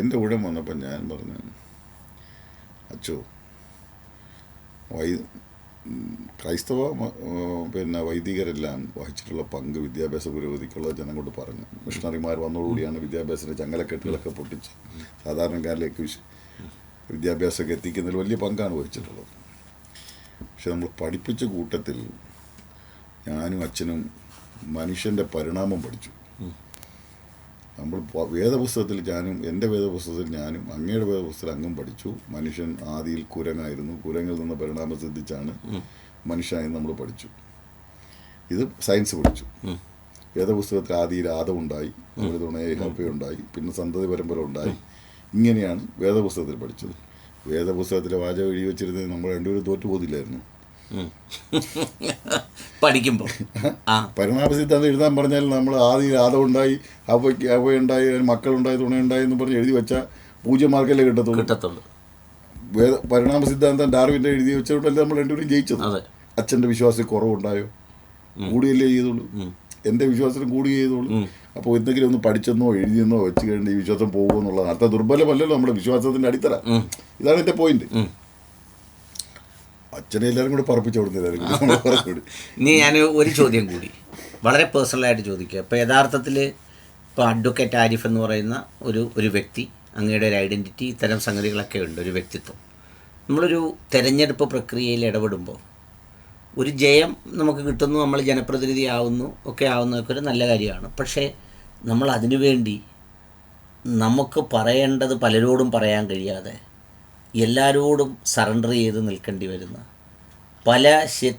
എന്റെ ഊഴം വന്നപ്പോൾ ഞാൻ പറഞ്ഞു അച്ചോ വൈ ക്രൈസ്തവ പിന്നെ വൈദികരെല്ലാം വഹിച്ചിട്ടുള്ള പങ്ക് വിദ്യാഭ്യാസ പുരോഗതിക്കുള്ള ജനം കൊണ്ട് പറഞ്ഞു. മിഷണറിമാർ വന്നതോടുകൂടിയാണ് വിദ്യാഭ്യാസത്തിന്റെ ചങ്ങലക്കെട്ടുകളൊക്കെ പൊട്ടിച്ച് സാധാരണക്കാരിലേക്ക് വിദ്യാഭ്യാസമൊക്കെ എത്തിക്കുന്നതിൽ വലിയ പങ്കാണ് വഹിച്ചിട്ടുള്ളത്. പക്ഷെ നമ്മൾ പഠിപ്പിച്ച കൂട്ടത്തിൽ ഞാനും അച്ഛനും മനുഷ്യന്റെ പരിണാമം പഠിച്ചു. നമ്മൾ വേദപുസ്തകത്തിൽ ഞാനും എന്റെ വേദപുസ്തകത്തിൽ ഞാനും അങ്ങയുടെ വേദപുസ്തകത്തിൽ അങ്ങും പഠിച്ചു. മനുഷ്യൻ ആദിയിൽ കുരങ്ങായിരുന്നു. കുരങ്ങിൽ നിന്ന് പരിണാമം സിദ്ധിച്ചാണ് മനുഷ്യനായി നമ്മൾ പഠിച്ചു. ഇത് സയൻസ് പഠിച്ചു. വേദപുസ്തകത്തിൽ ആദിയിൽ ആദമുണ്ടായി ഒരു തുണയായി ഹപ്പയുണ്ടായി പിന്നെ സന്തതി പരമ്പര ഉണ്ടായി. ഇങ്ങനെയാണ് വേദപുസ്തകത്തിൽ പഠിച്ചത്. വേദപുസ്തകത്തിലെ വാചകം എഴുതി വെച്ചിരുന്നത് നമ്മൾ രണ്ടുപേരും തോറ്റുപോകുന്നില്ലായിരുന്നു പഠിക്കുമ്പോൾ. പരിണാമ സിദ്ധാന്തം എഴുതാൻ പറഞ്ഞാൽ നമ്മൾ ആദ്യം ആദം ഉണ്ടായി അവയ്ക്ക് അവയുണ്ടായി മക്കളുണ്ടായി തുണയുണ്ടായി എന്ന് പറഞ്ഞ് എഴുതി വെച്ചാൽ പൂജ്യം മാർക്കല്ലേ കിട്ടത്തുള്ളൂ. കിട്ടത്തുള്ളൂ. വേദ പരിണാമ സിദ്ധാന്തം ഡാർവിന്റെ എഴുതി വെച്ചതുകൊണ്ടല്ലേ നമ്മൾ രണ്ടുപേരും ജയിച്ചത്? അതെ. അച്ഛന്റെ വിശ്വാസത്തിൽ കുറവുണ്ടായോ? കൂടിയല്ലേ ചെയ്തുള്ളൂ. എന്റെ വിശ്വാസത്തിന് കൂടി ചെയ്തോളൂ അപ്പോൾ എന്തെങ്കിലും ഒന്ന് പഠിച്ചെന്നോ എഴുതിയെന്നോ വെച്ച് കഴിഞ്ഞാൽ ഈ വിശ്വാസം പോകുമെന്നുള്ളതാണ്. അത്ര ദുർബലമല്ലല്ലോ നമ്മുടെ വിശ്വാസത്തിന്റെ അടിത്തറ. ഇതാണ് എന്റെ പോയിന്റ്. അച്ഛനെ എല്ലാവരും കൂടെ പറപ്പിച്ചു കൊടുത്തു എല്ലാവരും കൂടി നമ്മളെ പറഞ്ഞു വിടും. ഇനി ഞാൻ ഒരു ചോദ്യം കൂടി. വളരെ പേഴ്സണലായിട്ട് ചോദിക്കുക. ഇപ്പോൾ യഥാർത്ഥത്തിൽ ഇപ്പോൾ അഡ്വക്കേറ്റ് ആരിഫ് എന്ന് പറയുന്ന ഒരു ഒരു വ്യക്തി അങ്ങയുടെ ഒരു ഐഡന്റിറ്റി ഇത്തരം സംഗതികളൊക്കെ ഉണ്ട് ഒരു വ്യക്തിത്വം. നമ്മളൊരു തെരഞ്ഞെടുപ്പ് പ്രക്രിയയിൽ ഇടപെടുമ്പോൾ ഒരു ജയം നമുക്ക് കിട്ടുന്നു നമ്മൾ ജനപ്രതിനിധി ആവുന്നു ഒക്കെ ആവുന്നതൊക്കെ ഒരു നല്ല കാര്യമാണ്. പക്ഷേ നമ്മൾ അതിനുവേണ്ടി നമുക്ക് പറയേണ്ടത് പലരോടും പറയാൻ കഴിയാതെ എല്ലാവരോടും സറണ്ടർ ചെയ്ത് നിൽക്കേണ്ടി വരുന്ന. പല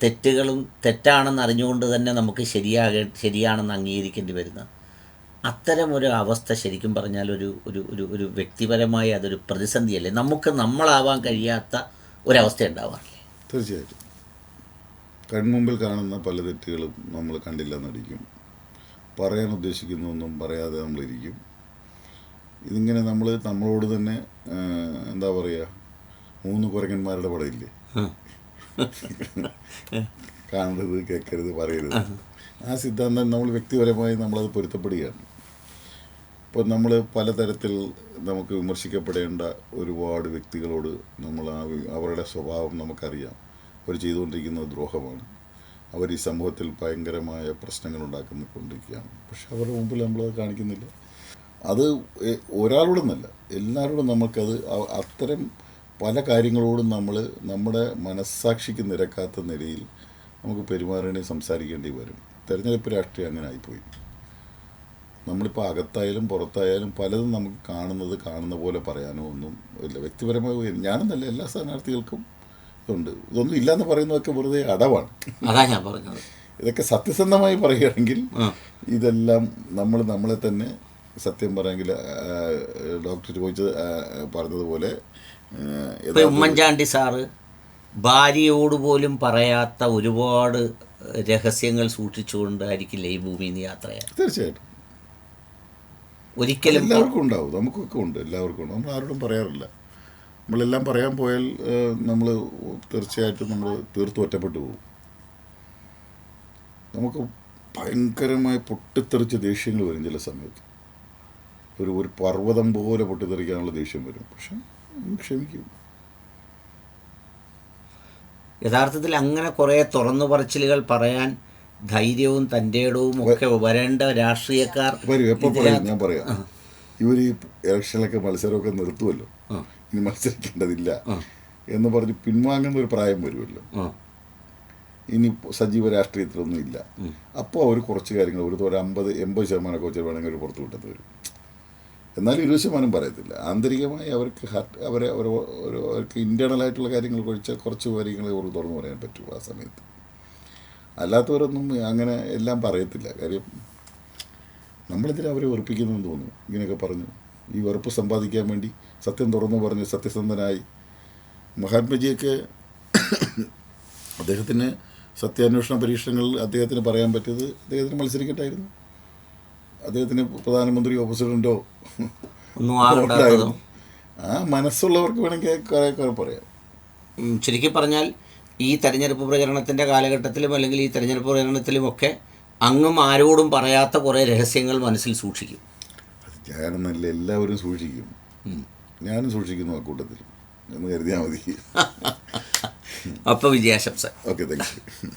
തെറ്റുകളും തെറ്റാണെന്ന് അറിഞ്ഞുകൊണ്ട് തന്നെ നമുക്ക് ശരിയാകേ ശരിയാണെന്ന് അംഗീകരിക്കേണ്ടി വരുന്ന. അത്തരം ഒരു അവസ്ഥ ശരിക്കും പറഞ്ഞാൽ ഒരു ഒരു ഒരു ഒരു വ്യക്തിപരമായ അതൊരു പ്രതിസന്ധിയല്ലേ? നമുക്ക് നമ്മളാവാൻ കഴിയാത്ത ഒരവസ്ഥ ഉണ്ടാവാറില്ലേ? തീർച്ചയായിട്ടും. കൺമുമ്പിൽ കാണുന്ന പല തെറ്റുകളും നമ്മൾ കണ്ടില്ല നടിക്കും പറയാൻ ഉദ്ദേശിക്കുന്നൊന്നും പറയാതെ നമ്മളിരിക്കും. ഇതിങ്ങനെ നമ്മൾ നമ്മളോട് തന്നെ എന്താ പറയുക മൂന്ന് കുരങ്ങന്മാരുടെ പടം ഇല്ലേ? കാണരുത് കേൾക്കരുത് പറയരുത്. ആ. സിദ്ധാന്തം നമ്മൾ വ്യക്തിപരമായി നമ്മളത് പൊരുത്തപ്പെടുകയാണ്. ഇപ്പോൾ നമ്മൾ പലതരത്തിൽ നമുക്ക് വിമർശിക്കപ്പെടേണ്ട ഒരുപാട് വ്യക്തികളോട് നമ്മൾ ആ അവരുടെ സ്വഭാവം നമുക്കറിയാം. അവർ ചെയ്തുകൊണ്ടിരിക്കുന്നത് ദ്രോഹമാണ്. അവർ ഈ സമൂഹത്തിൽ ഭയങ്കരമായ പ്രശ്നങ്ങൾ ഉണ്ടാക്കിക്കൊണ്ടിരിക്കുകയാണ്. പക്ഷെ അവരുടെ മുമ്പിൽ നമ്മളത് കാണിക്കുന്നില്ല. അത് ഒരാളോടൊന്നല്ല എല്ലാവരോടും നമുക്കത് അത്തരം പല കാര്യങ്ങളോടും നമ്മൾ നമ്മുടെ മനസ്സാക്ഷിക്ക് നിരക്കാത്ത നിലയിൽ നമുക്ക് പെരുമാറേണ്ടി സംസാരിക്കേണ്ടി വരും. തെരഞ്ഞെടുപ്പ് രാഷ്ട്രീയം അങ്ങനെ ആയിപ്പോയി. നമ്മളിപ്പോൾ അകത്തായാലും പുറത്തായാലും പലതും നമുക്ക് കാണുന്നത് കാണുന്ന പോലെ പറയാനോ ഒന്നും ഇല്ല. വ്യക്തിപരമായി ഞാനെന്നല്ല എല്ലാ സ്ഥാനാർത്ഥികൾക്കും ഇതുണ്ട്. ഇതൊന്നും ഇല്ലയെന്ന് പറയുന്നതൊക്കെ വെറുതെ അടവാണ്. അതാ ഞാൻ പറഞ്ഞത്. ഇതൊക്കെ സത്യസന്ധമായി പറയുകയാണെങ്കിൽ ഇതെല്ലാം നമ്മൾ നമ്മളെ തന്നെ സത്യം പറയുമെങ്കിൽ ഡോക്ടർ ചോദിച്ചത് പറഞ്ഞതുപോലെ ഉമ്മൻചാണ്ടി സാറ് ഭാര്യയോട് പോലും പറയാത്ത ഒരുപാട് രഹസ്യങ്ങൾ സൂക്ഷിച്ചുകൊണ്ടായിരിക്കില്ല ഈ ഭൂമിയിൽ നിന്ന് യാത്രയായത്. തീർച്ചയായിട്ടും. ഒരിക്കലും എല്ലാവർക്കും ഉണ്ടാവും. നമുക്കൊക്കെ ഉണ്ട്. എല്ലാവർക്കും ഉണ്ട്. നമ്മൾ ആരോടും പറയാറില്ല. നമ്മളെല്ലാം പറയാൻ പോയാൽ നമ്മൾ തീർച്ചയായിട്ടും നമ്മൾ തീർത്ത് ഒറ്റപ്പെട്ടു പോകും. നമുക്ക് ഭയങ്കരമായി പൊട്ടിത്തെറിച്ച ദേഷ്യങ്ങൾ വരും ചില സമയത്ത്. ഒരു ഒരു പർവതം പോലെ പൊട്ടിത്തെറിക്കാനുള്ള ദേഷ്യം വരും. പക്ഷെ ക്ഷമിക്കും. യഥാർത്ഥത്തിൽ അങ്ങനെ കുറേ തുറന്നു പറച്ചിലുകൾ പറയാൻ ധൈര്യവും തന്റെ ഇടവും ഒക്കെ വരേണ്ട രാഷ്ട്രീയക്കാർ വരും എപ്പോൾ പറയും? ഞാൻ പറയാം. ഇവർ ഈ ഇലക്ഷനിലൊക്കെ മത്സരമൊക്കെ നിർത്തുമല്ലോ ഇനി മത്സരിക്കേണ്ടതില്ല എന്ന് പറഞ്ഞ് പിൻവാങ്ങുന്ന ഒരു പ്രായം വരുമല്ലോ ഇനി സജീവ രാഷ്ട്രീയത്തിലൊന്നും ഇല്ല. അപ്പോൾ അവർ കുറച്ച് കാര്യങ്ങൾ ഒരു ഒരു അമ്പത് എൺപത് ശതമാനമൊക്കെ വെച്ച് വേണമെങ്കിൽ അവർ പുറത്തു വിട്ടത് വരും. എന്നാലും ഇരുപത് ശതമാനം പറയത്തില്ല. ആന്തരികമായി അവർക്ക് ഹാർട്ട് അവരെ ഒരു അവർക്ക് ഇന്റേർണൽ ആയിട്ടുള്ള കാര്യങ്ങൾ കഴിച്ചാൽ കുറച്ച് കാര്യങ്ങൾ അവർക്ക് തുറന്നു പറയാൻ പറ്റൂ ആ സമയത്ത്. അല്ലാത്തവരൊന്നും അങ്ങനെ എല്ലാം പറയത്തില്ല. കാര്യം നമ്മളെന്തിനാ അവരെ വെറുപ്പിക്കുന്നതെന്ന് തോന്നുന്നു. ഇങ്ങനെയൊക്കെ പറഞ്ഞു. ഈ വെറുപ്പ് സമ്പാദിക്കാൻ വേണ്ടി സത്യം തുറന്നു പറഞ്ഞ് സത്യസന്ധനായി മഹാത്മജിയൊക്കെ അദ്ദേഹത്തിന് സത്യാന്വേഷണ പരീക്ഷണങ്ങളിൽ അദ്ദേഹത്തിന് പറയാൻ പറ്റിയത് അദ്ദേഹത്തിന് മത്സരിക്കട്ടായിരുന്നു. അദ്ദേഹത്തിന് പ്രധാനമന്ത്രിയോ പ്രസിഡന്റോ ഉണ്ടായിരുന്നു. ആ മനസ്സുള്ളവർക്ക് വേണമെങ്കിൽ കുറേ കുറെ പറയാം. ശരിക്കും ചുരുക്കി പറഞ്ഞാൽ ഈ തെരഞ്ഞെടുപ്പ് പ്രചരണത്തിന്റെ കാലഘട്ടത്തിലും അല്ലെങ്കിൽ ഈ തെരഞ്ഞെടുപ്പ് പ്രചരണത്തിലുമൊക്കെ അങ്ങും ആരോടും പറയാത്ത കുറേ രഹസ്യങ്ങൾ മനസ്സിൽ സൂക്ഷിക്കും. ഞാനെന്നല്ല എല്ലാവരും സൂക്ഷിക്കും. ഞാനും സൂക്ഷിക്കുന്നു ആ കൂട്ടത്തിൽ എന്ന് കരുതിയാൽ മതി. അപ്പോൾ വിജയാശംസ. Okay thank you